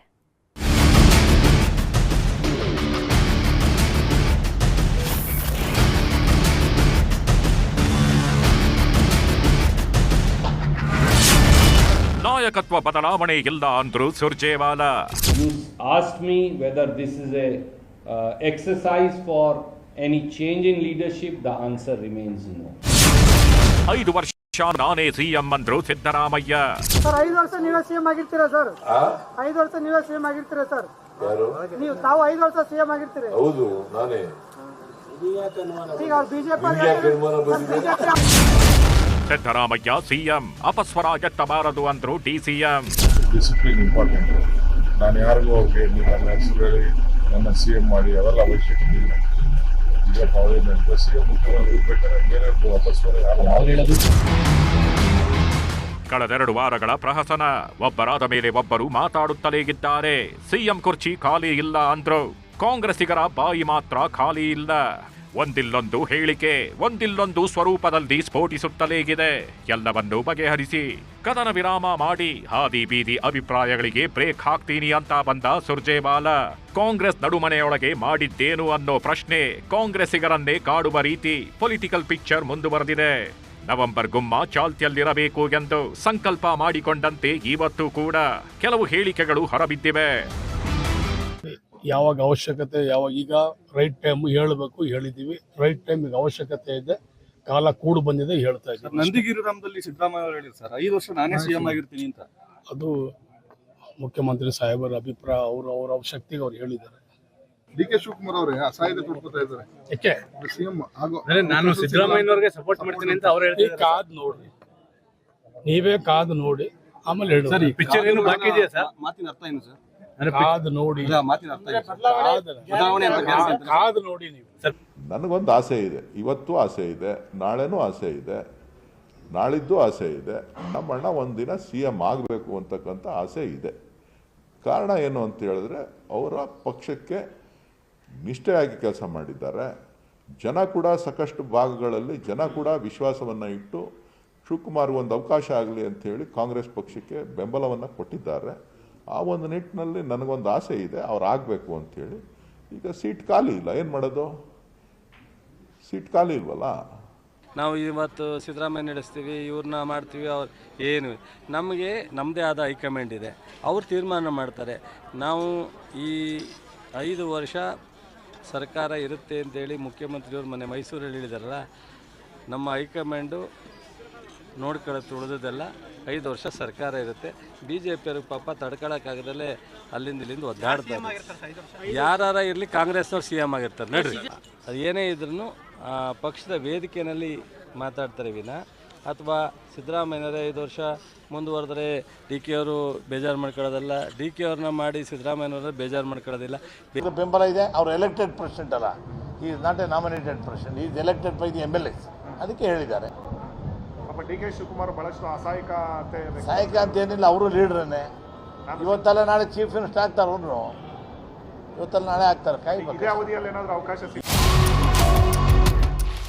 Speaker 2: ನಾಯಕತ್ವ ಬದಲಾವಣೆ ಇಲ್ಲ ಅಂದ್ರು Surjewala.
Speaker 3: You asked me whether this is a uh, exercise for any change in leadership. The answer remains no.
Speaker 2: ಐದು ವರ್ಷ ನಾನೇ ಸಿಎಂ ಅಂದ್ರು ಸಿದ್ದರಾಮಯ್ಯ.
Speaker 4: ಸರ್ ಐದು ವರ್ಷ ನೀವೇ ಸಿಎಂ ಆಗಿರ್ತೀರಾ ಸರ್? ಐದು ವರ್ಷ ನೀವೇ ಸಿಎಂ ಆಗಿರ್ತೀರಾ ಸರ್?
Speaker 5: ಯಾರು?
Speaker 4: ನೀವು ತಾವು ಐದು ವರ್ಷ ಸಿಎಂ ಆಗಿರ್ತೀರಿ.
Speaker 5: ಹೌದು ನಾನೇ.
Speaker 4: ಈಗ ಅವ್ರು ಬಿಜೆಪಿ
Speaker 5: ಬಂದಿದೆ.
Speaker 2: ಸಿದ್ದರಾಮಯ್ಯ ಸಿಎಂ ಅಪಸ್ವರ ಎತ್ತಬಾರದು ಅಂದ್ರು ಡಿಸಿಎಂ
Speaker 6: ಡಿಸಿಪ್ಲಿನ್ ಇಂಪಾರ್ಟೆಂಟ್ ನಾನು ಯಾರಿಗೂ ಅವ್ರಿಗೆ ನನ್ನ ಹೆಸರು ಹೇಳಿ ನನ್ನ ಸಿ ಎಂ ಮಾಡಿ ಅವೆಲ್ಲ ಅವಶ್ಯಕತೆ ಇಲ್ಲ. ಈಗ ಅವ್ರು ಸಿ ಎಂ ಮುಖ್ಯಮಂತ್ರಿ ಇರ್ಬೇಕಾದ್ರೆ ಬೇರೆ ಅಪಸ್ವರ ಯಾರು ಹೇಳೋದು?
Speaker 2: ಕಳೆದೆರಡು ವಾರಗಳ ಪ್ರಹಸನ ಒಬ್ಬರಾದ ಮೇಲೆ ಒಬ್ಬರು ಮಾತಾಡುತ್ತಲೇ ಇದ್ದಾರೆ. ಸಿಎಂ ಕುರ್ಚಿ ಖಾಲಿ ಇಲ್ಲ ಅಂದ್ರು. ಕಾಂಗ್ರೆಸ್ಸಿಗರ ಬಾಯಿ ಮಾತ್ರ ಖಾಲಿ ಇಲ್ಲ. ಒಂದಿಲ್ಲೊಂದು ಹೇಳಿಕೆ, ಒಂದಿಲ್ಲೊಂದು ಸ್ವರೂಪದಲ್ಲಿ ಸ್ಫೋಟಿಸುತ್ತಲೇ ಇದೆ. ಎಲ್ಲವನ್ನೂ ಬಗೆಹರಿಸಿ, ಕದನ ವಿರಾಮ ಮಾಡಿ, ಹಾದಿ ಬೀದಿ ಅಭಿಪ್ರಾಯಗಳಿಗೆ ಬ್ರೇಕ್ ಹಾಕ್ತೀನಿ ಅಂತ ಬಂದ ಸುರ್ಜೇವಾಲ, ಕಾಂಗ್ರೆಸ್ ನಡುಮನೆಯೊಳಗೆ ಮಾಡಿದ್ದೇನು ಅನ್ನೋ ಪ್ರಶ್ನೆ ಕಾಂಗ್ರೆಸ್ಸಿಗರನ್ನೇ ಕಾಡುವ ರೀತಿ ಪೊಲಿಟಿಕಲ್ ಪಿಕ್ಚರ್ ಮುಂದುವರೆದಿದೆ. ನವೆಂಬರ್ ಗುಮ್ಮ ಚಾಲ್ತಿಯಲ್ಲಿರಬೇಕು ಎಂದು ಸಂಕಲ್ಪ ಮಾಡಿಕೊಂಡಂತೆ ಇವತ್ತು ಕೂಡ ಕೆಲವು ಹೇಳಿಕೆಗಳು ಹೊರಬಿದ್ದಿವೆ.
Speaker 7: ಯಾವಾಗ ಅವಶ್ಯಕತೆ ಯಾವಾಗ ಈಗ ರೈಟ್ ಟೈಮ್ ಹೇಳಬೇಕು ಹೇಳಿದ್ದೀವಿ ರೈಟ್ ಟೈಮ್ ಈಗ ಅವಶ್ಯಕತೆ ಇದೆ. ಕಾಲ ಕೂಡು ಬಂದಿದೆ ಹೇಳ್ತಾ ಇದ್ದೀವಿ
Speaker 8: ನಂದಿಗಿರಿಧಾಮದಲ್ಲಿ ಸಿದ್ದರಾಮಯ್ಯ ಅವರು ಹೇಳಿದ್ರು ಸರ್. ಐದು ವರ್ಷ ನಾನೇ ಸಿಎಂ ಆಗಿರ್ತೀನಿ ಅಂತ.
Speaker 7: ಅದು ಮುಖ್ಯಮಂತ್ರಿ ಸಾಹೇಬರ ಅಭಿಪ್ರಾಯ ಅವರು ಅವರ ಶಕ್ತಿಗೆ ಅವ್ರು ಹೇಳಿದ್ದಾರೆ.
Speaker 6: ಡಿ ಕೆ ಶಿವಕುಮಾರ್ ಅವರೇ ಅಸಹಾಯತೆ ಪಡ್ಕೊತಾ ಇದ್ದಾರೆ.
Speaker 7: ಯಾಕೆ?
Speaker 6: ಸಿಎಂ ಆಗೋ
Speaker 8: ನಾನು ಸಿದ್ದರಾಮಯ್ಯನವ್ರಿಗೆ ಸಪೋರ್ಟ್ ಮಾಡ್ತೀನಿ ಅಂತ ಅವ್ರು
Speaker 7: ಈಗ ಕಾದ್ ನೋಡ್ರಿ ನೀವೇ ಕಾದು ನೋಡಿ. ಆಮೇಲೆ ಹೇಳಿ.
Speaker 8: ಸರ್ ಪಿಕ್ಚರ್ ಏನು ಬಾಕಿ ಇದೆಯಾ ಸರ್? ಮಾತಿನ ಅರ್ಥ ಏನು ಸರ್?
Speaker 7: ಕಾದು ನೋಡಿ. ಕಾದು ನೋಡಿ. ನೀವು.
Speaker 5: ನನಗೊಂದು ಆಸೆ ಇದೆ. ಇವತ್ತು ಆಸೆ ಇದೆ. ನಾಳೆನೂ ಆಸೆ ಇದೆ. ನಾಳಿದ್ದು ಆಸೆ ಇದೆ. ನಮ್ಮಣ್ಣ ಒಂದಿನ ಸಿ ಎಂ ಆಗಬೇಕು ಅಂತಕ್ಕಂಥ ಆಸೆ ಇದೆ. ಕಾರಣ ಏನು ಅಂತ ಹೇಳಿದ್ರೆ ಅವರ ಪಕ್ಷಕ್ಕೆ ನಿಷ್ಠೆಯಾಗಿ ಕೆಲಸ ಮಾಡಿದ್ದಾರೆ. ಜನ ಕೂಡ ಸಾಕಷ್ಟು ಭಾಗಗಳಲ್ಲಿ ಜನ ಕೂಡ ವಿಶ್ವಾಸವನ್ನು ಇಟ್ಟು ಶಿವಕುಮಾರ್ ಒಂದು ಅವಕಾಶ ಆಗಲಿ ಅಂತ ಹೇಳಿ ಕಾಂಗ್ರೆಸ್ ಪಕ್ಷಕ್ಕೆ ಬೆಂಬಲವನ್ನು ಕೊಟ್ಟಿದ್ದಾರೆ. ಆ ಒಂದು ನಿಟ್ಟಿನಲ್ಲಿ ನನಗೊಂದು ಆಸೆ ಇದೆ, ಅವ್ರು ಆಗಬೇಕು ಅಂಥೇಳಿ ಈಗ ಸೀಟ್ ಖಾಲಿ ಇಲ್ಲ, ಏನು ಮಾಡೋದು? ಸೀಟ್ ಖಾಲಿ ಇಲ್ವಲ್ಲ?
Speaker 9: ನಾವು ಇವತ್ತು ಸಿದ್ದರಾಮಯ್ಯ ನಡೆಸ್ತೀವಿ, ಇವ್ರನ್ನ ಮಾಡ್ತೀವಿ, ಅವ್ರು ಏನು? ನಮಗೆ ನಮ್ಮದೇ ಆದ ಹೈಕಮಾಂಡ್ ಇದೆ. ಅವ್ರು ತೀರ್ಮಾನ ಮಾಡ್ತಾರೆ. ನಾವು ಈ ಐದು ವರ್ಷ ಸರ್ಕಾರ ಇರುತ್ತೆ ಅಂತೇಳಿ ಮುಖ್ಯಮಂತ್ರಿಯವರು ಮೊನ್ನೆ ಮೈಸೂರಲ್ಲಿ ಹೇಳಿದಾರಲ್ಲ, ನಮ್ಮ ಹೈಕಮಾಂಡು ನೋಡ್ಕೊಳ್ಳುತ್ತೆ ಉಳಿದದೆಲ್ಲ ಐದು ವರ್ಷ ಸರ್ಕಾರ ಇರುತ್ತೆ. ಬಿ ಜೆ ಪಿಯವ್ರಿಗೆ ಪಾಪ ತಡ್ಕೊಳಕ್ಕಾಗದಲ್ಲೇ ಅಲ್ಲಿಂದ ಇಲ್ಲಿಂದ ಒದ್ದಾಡ್ತಾರೆ ಯಾರು ಇರಲಿ ಕಾಂಗ್ರೆಸ್ನವ್ರು ಸಿ ಎಂ ಆಗಿರ್ತಾರೆ. ನೋಡಿರಿ. ಅದು ಏನೇ ಇದ್ರೂ ಪಕ್ಷದ ವೇದಿಕೆಯಲ್ಲಿ ಮಾತಾಡ್ತಾರೆ ವಿನ. ಅಥವಾ ಸಿದ್ದರಾಮಯ್ಯನವರೇ ಐದು ವರ್ಷ ಮುಂದುವರೆದ್ರೆ ಡಿ ಕೆ ಅವರು ಬೇಜಾರು ಮಾಡ್ಕೊಳ್ಳೋದಲ್ಲ. ಡಿ ಕೆ ಅವ್ರನ್ನ ಮಾಡಿ ಸಿದ್ದರಾಮಯ್ಯನವ್ರ ಬೇಜಾರು ಮಾಡ್ಕೊಳ್ಳೋದಿಲ್ಲ.
Speaker 10: ಬೆಂಬಲ ಇದೆ, ಅವರು ಎಲೆಕ್ಟೆಡ್ ಪ್ರೆಸಿಡೆಂಟ್ ಅಲ್ಲ. Is not a nominated president is elected by the M L S ಅದಕ್ಕೆ ಹೇಳಿದ್ದಾರೆ.
Speaker 6: ಡಿ ಕೆ ಶಿವಕುಮಾರ್ ಬಹಳಷ್ಟು ಅಸಹಾಯಕತೆ
Speaker 10: ಸಹಾಯಕ ಅಂತ ಏನಿಲ್ಲ ಅವರು ಲೀಡ್ರನ್ನೇ. ಇವತ್ತಲ್ಲ ನಾಳೆ ಚೀಫ್ ಮಿನಿಸ್ಟರ್ ಆಗ್ತಾರೆ ಅವರು ಇವತ್ತಲ್ಲ ನಾಳೆ ಆಗ್ತಾರೆ ಕಾಯಿ
Speaker 6: ಅವಧಿಯಲ್ಲಿ ಏನಾದರೂ ಅವಕಾಶ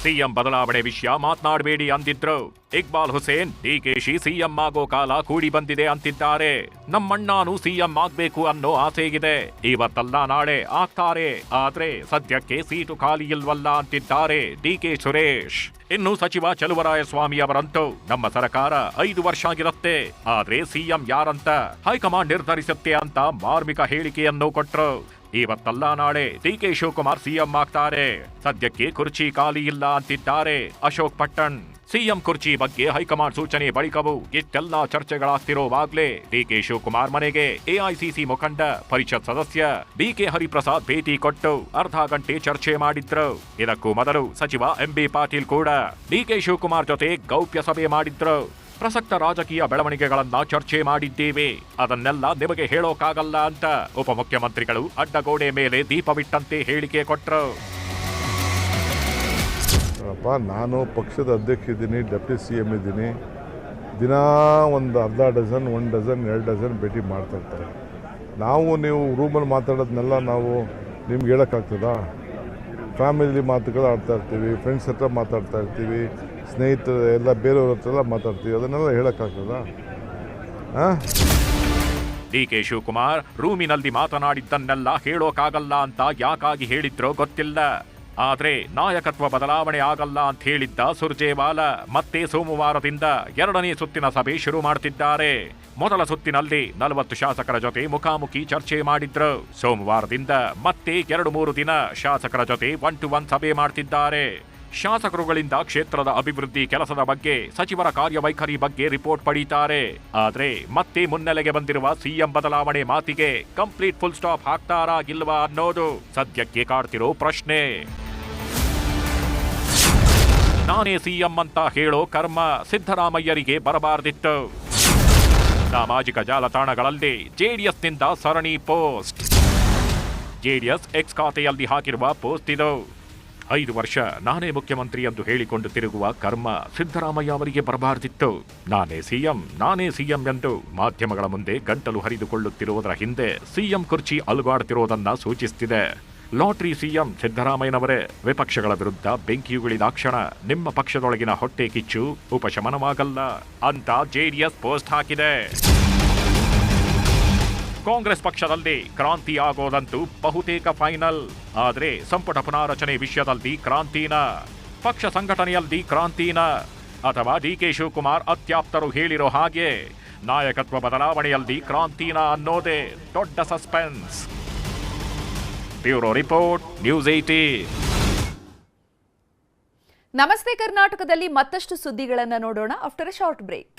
Speaker 2: ಸಿಎಂ ಬದಲಾವಣೆ ವಿಷಯ ಮಾತನಾಡಬೇಡಿ ಅಂದಿದ್ರು. ಇಕ್ಬಾಲ್ ಹುಸೇನ್ ಡಿಕೆಶಿ ಸಿಎಂ ಆಗೋ ಕಾಲ ಕೂಡಿ ಬಂದಿದೆ ಅಂತಿದ್ದಾರೆ. ನಮ್ಮಣ್ಣಾನು ಸಿಎಂ ಆಗ್ಬೇಕು ಅನ್ನೋ ಆಸೆ ಇದೆ ಇವತ್ತಲ್ಲ ನಾಳೆ ಆಗ್ತಾರೆ. ಆದ್ರೆ ಸದ್ಯಕ್ಕೆ ಸೀಟು ಖಾಲಿ ಇಲ್ವಲ್ಲ ಅಂತಿದ್ದಾರೆ ಡಿಕೆ ಸುರೇಶ್. ಇನ್ನು ಸಚಿವ ಚಲುವರಾಯಸ್ವಾಮಿ ಅವರಂತೂ ನಮ್ಮ ಸರ್ಕಾರ ಐದು ವರ್ಷ ಆಗಿರುತ್ತೆ. ಆದ್ರೆ ಸಿಎಂ ಯಾರಂತ, ಹೈಕಮಾಂಡ್ ನಿರ್ಧರಿಸುತ್ತೆ ಅಂತ ಮಾರ್ಮಿಕ ಹೇಳಿಕೆಯನ್ನು ಕೊಟ್ರು. ಇವತ್ತಲ್ಲ ನಾಳೆ ಡಿ ಕೆ ಶಿವಕುಮಾರ್ ಸಿಎಂ ಆಗ್ತಾರೆ. ಸದ್ಯಕ್ಕೆ ಕುರ್ಚಿ ಖಾಲಿ ಇಲ್ಲ ಅಂತಿದ್ದಾರೆ ಅಶೋಕ್ ಪಟ್ಟಣ್. ಸಿಎಂ ಕುರ್ಚಿ ಬಗ್ಗೆ ಹೈಕಮಾಂಡ್ ಸೂಚನೆ ಬಳಿಕವೂ ಇಷ್ಟೆಲ್ಲ ಚರ್ಚೆಗಳಾಗ್ತಿರೋವಾಗ್ಲೇ ಡಿ ಕೆ ಶಿವಕುಮಾರ್ ಮನೆಗೆ ಎಐಸಿಸಿ ಮುಖಂಡ, ಪರಿಷತ್ ಸದಸ್ಯ ಬಿ ಕೆ ಹರಿಪ್ರಸಾದ್ ಭೇಟಿ ಕೊಟ್ಟು ಅರ್ಧ ಗಂಟೆ ಚರ್ಚೆ ಮಾಡಿದ್ರು. ಇದಕ್ಕೂ ಮೊದಲು ಸಚಿವ ಎಂಬಿ ಪಾಟೀಲ್ ಕೂಡ ಡಿ ಕೆ ಶಿವಕುಮಾರ್ ಜೊತೆ ಗೌಪ್ಯ ಸಭೆ ಮಾಡಿದ್ರು. ಪ್ರಸಕ್ತ ರಾಜಕೀಯ ಬೆಳವಣಿಗೆಗಳನ್ನ ಚರ್ಚೆ ಮಾಡಿದ್ದೇವೆ. ಅದನ್ನೆಲ್ಲ ನಿಮಗೆ ಹೇಳೋಕಾಗಲ್ಲ ಅಂತ ಉಪಮುಖ್ಯಮಂತ್ರಿಗಳು ಅಡ್ಡಗೋಡೆ ಮೇಲೆ ದೀಪವಿಟ್ಟಂತೆ ಹೇಳಿಕೆ ಕೊಟ್ಟರು
Speaker 6: ಅಪ್ಪ, ನಾನು ಪಕ್ಷದ ಅಧ್ಯಕ್ಷ ಇದ್ದೀನಿ, ಡೆಪ್ಟಿ ಸಿ ಎಂ ಇದ್ದೀನಿ. ದಿನ ಒಂದು ಅರ್ಧ ಡಜನ್, ಒಂದು ಡಜನ್, ಎರಡು ಡಜನ್ ಭೇಟಿ ಮಾಡ್ತಾ ಇರ್ತಾರೆ. ನಾವು ನೀವು ರೂಮಲ್ಲಿ ಮಾತಾಡೋದನ್ನೆಲ್ಲ ನಾವು ನಿಮ್ಗೆ ಹೇಳೋಕ್ಕಾಗ್ತದಾ? ಫ್ಯಾಮಿಲಿ ಮಾತುಗಳು ಆಡ್ತಾ ಇರ್ತೀವಿ ಫ್ರೆಂಡ್ಸ್ ಹತ್ರ ಮಾತಾಡ್ತಾ ಇರ್ತೀವಿ. ಸ್ನೇಹಿತರು ಎಲ್ಲ ಬೇರೆಯವ್ರ ಹತ್ರ ಎಲ್ಲ ಮಾತಾಡ್ತೀವಿ. ಅದನ್ನೆಲ್ಲ ಹೇಳೋಕ್ಕಾಗ್ತದಾ ಹಾಂ
Speaker 2: ಡಿಕೆ ಶಿವಕುಮಾರ್, ರೂಮಿನಲ್ಲಿ ಮಾತನಾಡಿದ್ದನ್ನೆಲ್ಲ ಹೇಳೋಕ್ಕಾಗಲ್ಲ ಅಂತ ಯಾಕಾಗಿ ಹೇಳಿದ್ರೋ ಗೊತ್ತಿಲ್ಲ. ಆದರೆ ನಾಯಕತ್ವ ಬದಲಾವಣೆ ಆಗಲ್ಲ ಅಂತ ಹೇಳಿದ್ದ ಸುರ್ಜೇವಾಲ ಮತ್ತೆ ಸೋಮವಾರದಿಂದ ಎರಡನೇ ಸುತ್ತಿನ ಸಭೆ ಶುರು ಮಾಡ್ತಿದ್ದಾರೆ. ಮೊದಲ ಸುತ್ತಿನಲ್ಲಿ ನಲವತ್ತು ಶಾಸಕರ ಜೊತೆ ಮುಖಾಮುಖಿ ಚರ್ಚೆ ಮಾಡಿದ್ರು. ಸೋಮವಾರದಿಂದ ಮತ್ತೆ ಎರಡು ಮೂರು ದಿನ ಶಾಸಕರ ಜೊತೆ ಒನ್ ಟು ಒನ್ ಸಭೆ ಮಾಡ್ತಿದ್ದಾರೆ. ಶಾಸಕರುಗಳಿಂದ ಕ್ಷೇತ್ರದ ಅಭಿವೃದ್ಧಿ ಕೆಲಸದ ಬಗ್ಗೆ ಸಚಿವರ ಕಾರ್ಯವೈಖರಿ ಬಗ್ಗೆ ರಿಪೋರ್ಟ್ ಪಡೀತಾರೆ. ಆದರೆ ಮತ್ತೆ ಮುನ್ನೆಲೆಗೆ ಬಂದಿರುವ ಸಿಎಂ ಬದಲಾವಣೆ ಮಾತಿಗೆ ಕಂಪ್ಲೀಟ್ ಫುಲ್ ಸ್ಟಾಪ್ ಹಾಕ್ತಾರಾ ಇಲ್ವಾ ಅನ್ನೋದು ಸದ್ಯಕ್ಕೆ ಕಾಡ್ತಿರೋ ಪ್ರಶ್ನೆ. ನಾನೇ ಸಿಎಂ ಅಂತ ಹೇಳೋ ಕರ್ಮ ಸಿದ್ದರಾಮಯ್ಯರಿಗೆ ಬರಬಾರದಿತ್ತು. ಸಾಮಾಜಿಕ ಜಾಲತಾಣಗಳಲ್ಲಿ ಜೆಡಿಎಸ್ನಿಂದ ಸರಣಿ ಪೋಸ್ಟ್. ಜೆಡಿಎಸ್ ಎಕ್ಸ್ ಖಾತೆಯಲ್ಲಿ ಹಾಕಿರುವ ಪೋಸ್ಟ್ ಇದು. ಐದು ವರ್ಷ ನಾನೇ ಮುಖ್ಯಮಂತ್ರಿ ಎಂದು ಹೇಳಿಕೊಂಡು ತಿರುಗುವ ಕರ್ಮ ಸಿದ್ದರಾಮಯ್ಯ ಅವರಿಗೆ ಬರಬಾರದಿತ್ತು. ನಾನೇ ಸಿಎಂ ನಾನೇ ಸಿಎಂ ಎಂದು ಮಾಧ್ಯಮಗಳ ಮುಂದೆ ಗಂಟಲು ಹರಿದುಕೊಳ್ಳುತ್ತಿರುವುದರ ಹಿಂದೆ ಸಿಎಂ ಕುರ್ಚಿ ಅಲುಗಾಡ್ತಿರೋದನ್ನ ಸೂಚಿಸುತ್ತಿದೆ ಲಾಟ್ರಿ ಸಿಎಂ ಸಿದ್ದರಾಮಯ್ಯನವರೇ, ವಿಪಕ್ಷಗಳ ವಿರುದ್ಧ ಬೆಂಕಿಯುಗಳಿದಾಕ್ಷಣ ನಿಮ್ಮ ಪಕ್ಷದೊಳಗಿನ ಹೊಟ್ಟೆ ಕಿಚ್ಚು, ಉಪಶಮನವಾಗಲ್ಲ, ಅಂತ ಜೆಡಿಎಸ್ ಪೋಸ್ಟ್ ಹಾಕಿದೆ. ಕಾಂಗ್ರೆಸ್ ಪಕ್ಷದಲ್ಲಿ ಕ್ರಾಂತಿ ಆಗೋದಂತೂ ಬಹುತೇಕ ಫೈನಲ್. ಆದರೆ ಸಂಪುಟ ಪುನಾರಚನೆ ವಿಷಯದಲ್ಲಿ ಕ್ರಾಂತಿನ ಪಕ್ಷ ಸಂಘಟನೆಯಲ್ಲಿ ಕ್ರಾಂತಿನ. ಅಥವಾ ಡಿ ಕೆ ಶಿವಕುಮಾರ್ ಅತ್ಯಾಪ್ತರು ಹೇಳಿರೋ ಹಾಗೆ ನಾಯಕತ್ವ ಬದಲಾವಣೆಯಲ್ಲಿ ಕ್ರಾಂತಿನ ಅನ್ನೋದೇ ದೊಡ್ಡ ಸಸ್ಪೆನ್ಸ್. ಬ್ಯೂರೋ ರಿಪೋರ್ಟ್, ನ್ಯೂಸ್ ಏಟಿ
Speaker 1: ನಮಸ್ತೆ ಕರ್ನಾಟಕದಲ್ಲಿ ಮತ್ತಷ್ಟು ಸುದ್ದಿಗಳನ್ನು ನೋಡೋಣ. After a short break.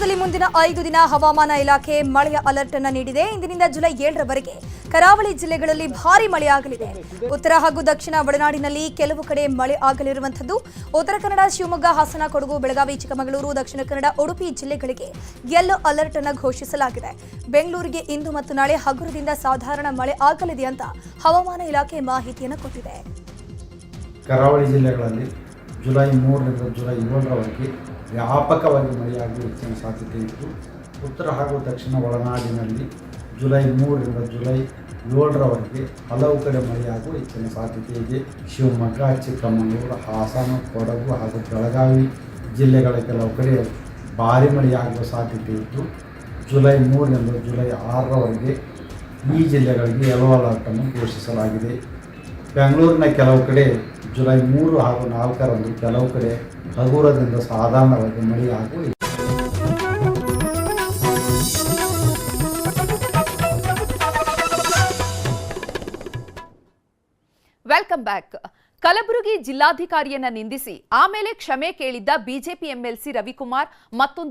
Speaker 11: ರಾಜ್ಯದಲ್ಲಿ ಮುಂದಿನ ಐದು ದಿನ ಹವಾಮಾನ ಇಲಾಖೆ ಮಳೆಯ ಅಲರ್ಟ್ ಅನ್ನು ನೀಡಿದೆ. ಇಂದಿನಿಂದ ಜುಲೈ ಏಳರವರೆಗೆ ಕರಾವಳಿ ಜಿಲ್ಲೆಗಳಲ್ಲಿ ಭಾರಿ ಮಳೆಯಾಗಲಿದೆ. ಉತ್ತರ ಹಾಗೂ ದಕ್ಷಿಣ ಒಳನಾಡಿನಲ್ಲಿ ಕೆಲವು ಕಡೆ ಮಳೆ ಆಗಲಿರುವಂಥದ್ದು. ಉತ್ತರ ಕನ್ನಡ, ಶಿವಮೊಗ್ಗ, ಹಾಸನ, ಕೊಡಗು, ಬೆಳಗಾವಿ, ಚಿಕ್ಕಮಗಳೂರು, ದಕ್ಷಿಣ ಕನ್ನಡ, ಉಡುಪಿ ಜಿಲ್ಲೆಗಳಿಗೆ ಯೆಲ್ಲೋ ಅಲರ್ಟ್ ಅನ್ನು ಘೋಷಿಸಲಾಗಿದೆ. ಬೆಂಗಳೂರಿಗೆ ಇಂದು ಮತ್ತು ನಾಳೆ ಹಗುರದಿಂದ ಸಾಧಾರಣ ಮಳೆ ಆಗಲಿದೆ ಅಂತ ಹವಾಮಾನ ಇಲಾಖೆ ಮಾಹಿತಿಯನ್ನು ಕೊಟ್ಟಿದೆ.
Speaker 12: ಕರಾವಳಿ ಜಿಲ್ಲೆಗಳಲ್ಲಿ ಜುಲೈ ಮೂರರಿಂದ ಜುಲೈ ಏಳರವರೆಗೆ ವ್ಯಾಪಕವಾಗಿ ಮಳೆಯಾಗುವ ಹೆಚ್ಚಿನ ಸಾಧ್ಯತೆ ಇತ್ತು. ಉತ್ತರ ಹಾಗೂ ದಕ್ಷಿಣ ಒಳನಾಡಿನಲ್ಲಿ ಜುಲೈ ಮೂರರಿಂದ ಜುಲೈ ಏಳರವರೆಗೆ ಹಲವು ಕಡೆ ಮಳೆಯಾಗುವ ಹೆಚ್ಚಿನ ಸಾಧ್ಯತೆ ಇದೆ. ಶಿವಮೊಗ್ಗ, ಚಿಕ್ಕಮಗಳೂರು, ಹಾಸನ, ಕೊಡಗು ಹಾಗೂ ಬೆಳಗಾವಿ ಜಿಲ್ಲೆಗಳ ಕೆಲವು ಕಡೆ ಭಾರಿ ಮಳೆಯಾಗುವ ಸಾಧ್ಯತೆ ಇತ್ತು. ಜುಲೈ ಮೂರರಿಂದ ಜುಲೈ ಆರರವರೆಗೆ ಈ ಜಿಲ್ಲೆಗಳಿಗೆ ಯೆಲ್ಲೋ ಅಲರ್ಟನ್ನು ಘೋಷಿಸಲಾಗಿದೆ. ಬೆಂಗಳೂರಿನ ಕೆಲವು ಕಡೆ ಜುಲೈ ಮೂರು ಹಾಗೂ ನಾಲ್ಕರಂದು ಕೆಲವು ಕಡೆ ಹಗುರದಿಂದ ಸಾಧಾರಣವಾಗಿ ಮಳೆಯಾಗುವ
Speaker 1: ವೆಲ್ಕಮ್ ಬ್ಯಾಕ್ ಕಲಬುರಗಿ ಜಿಲ್ಲಾಧಿಕಾರಿಯನ್ನ ನಿಂದಿಸಿ ಆಮೇಲೆ ಕ್ಷಮೆ ಕೇಳಿದ್ದ ಬಿಜೆಪಿ ಎಂಎಲ್ಸಿ ರವಿಕುಮಾರ್ ಮತ್ತೊಂದು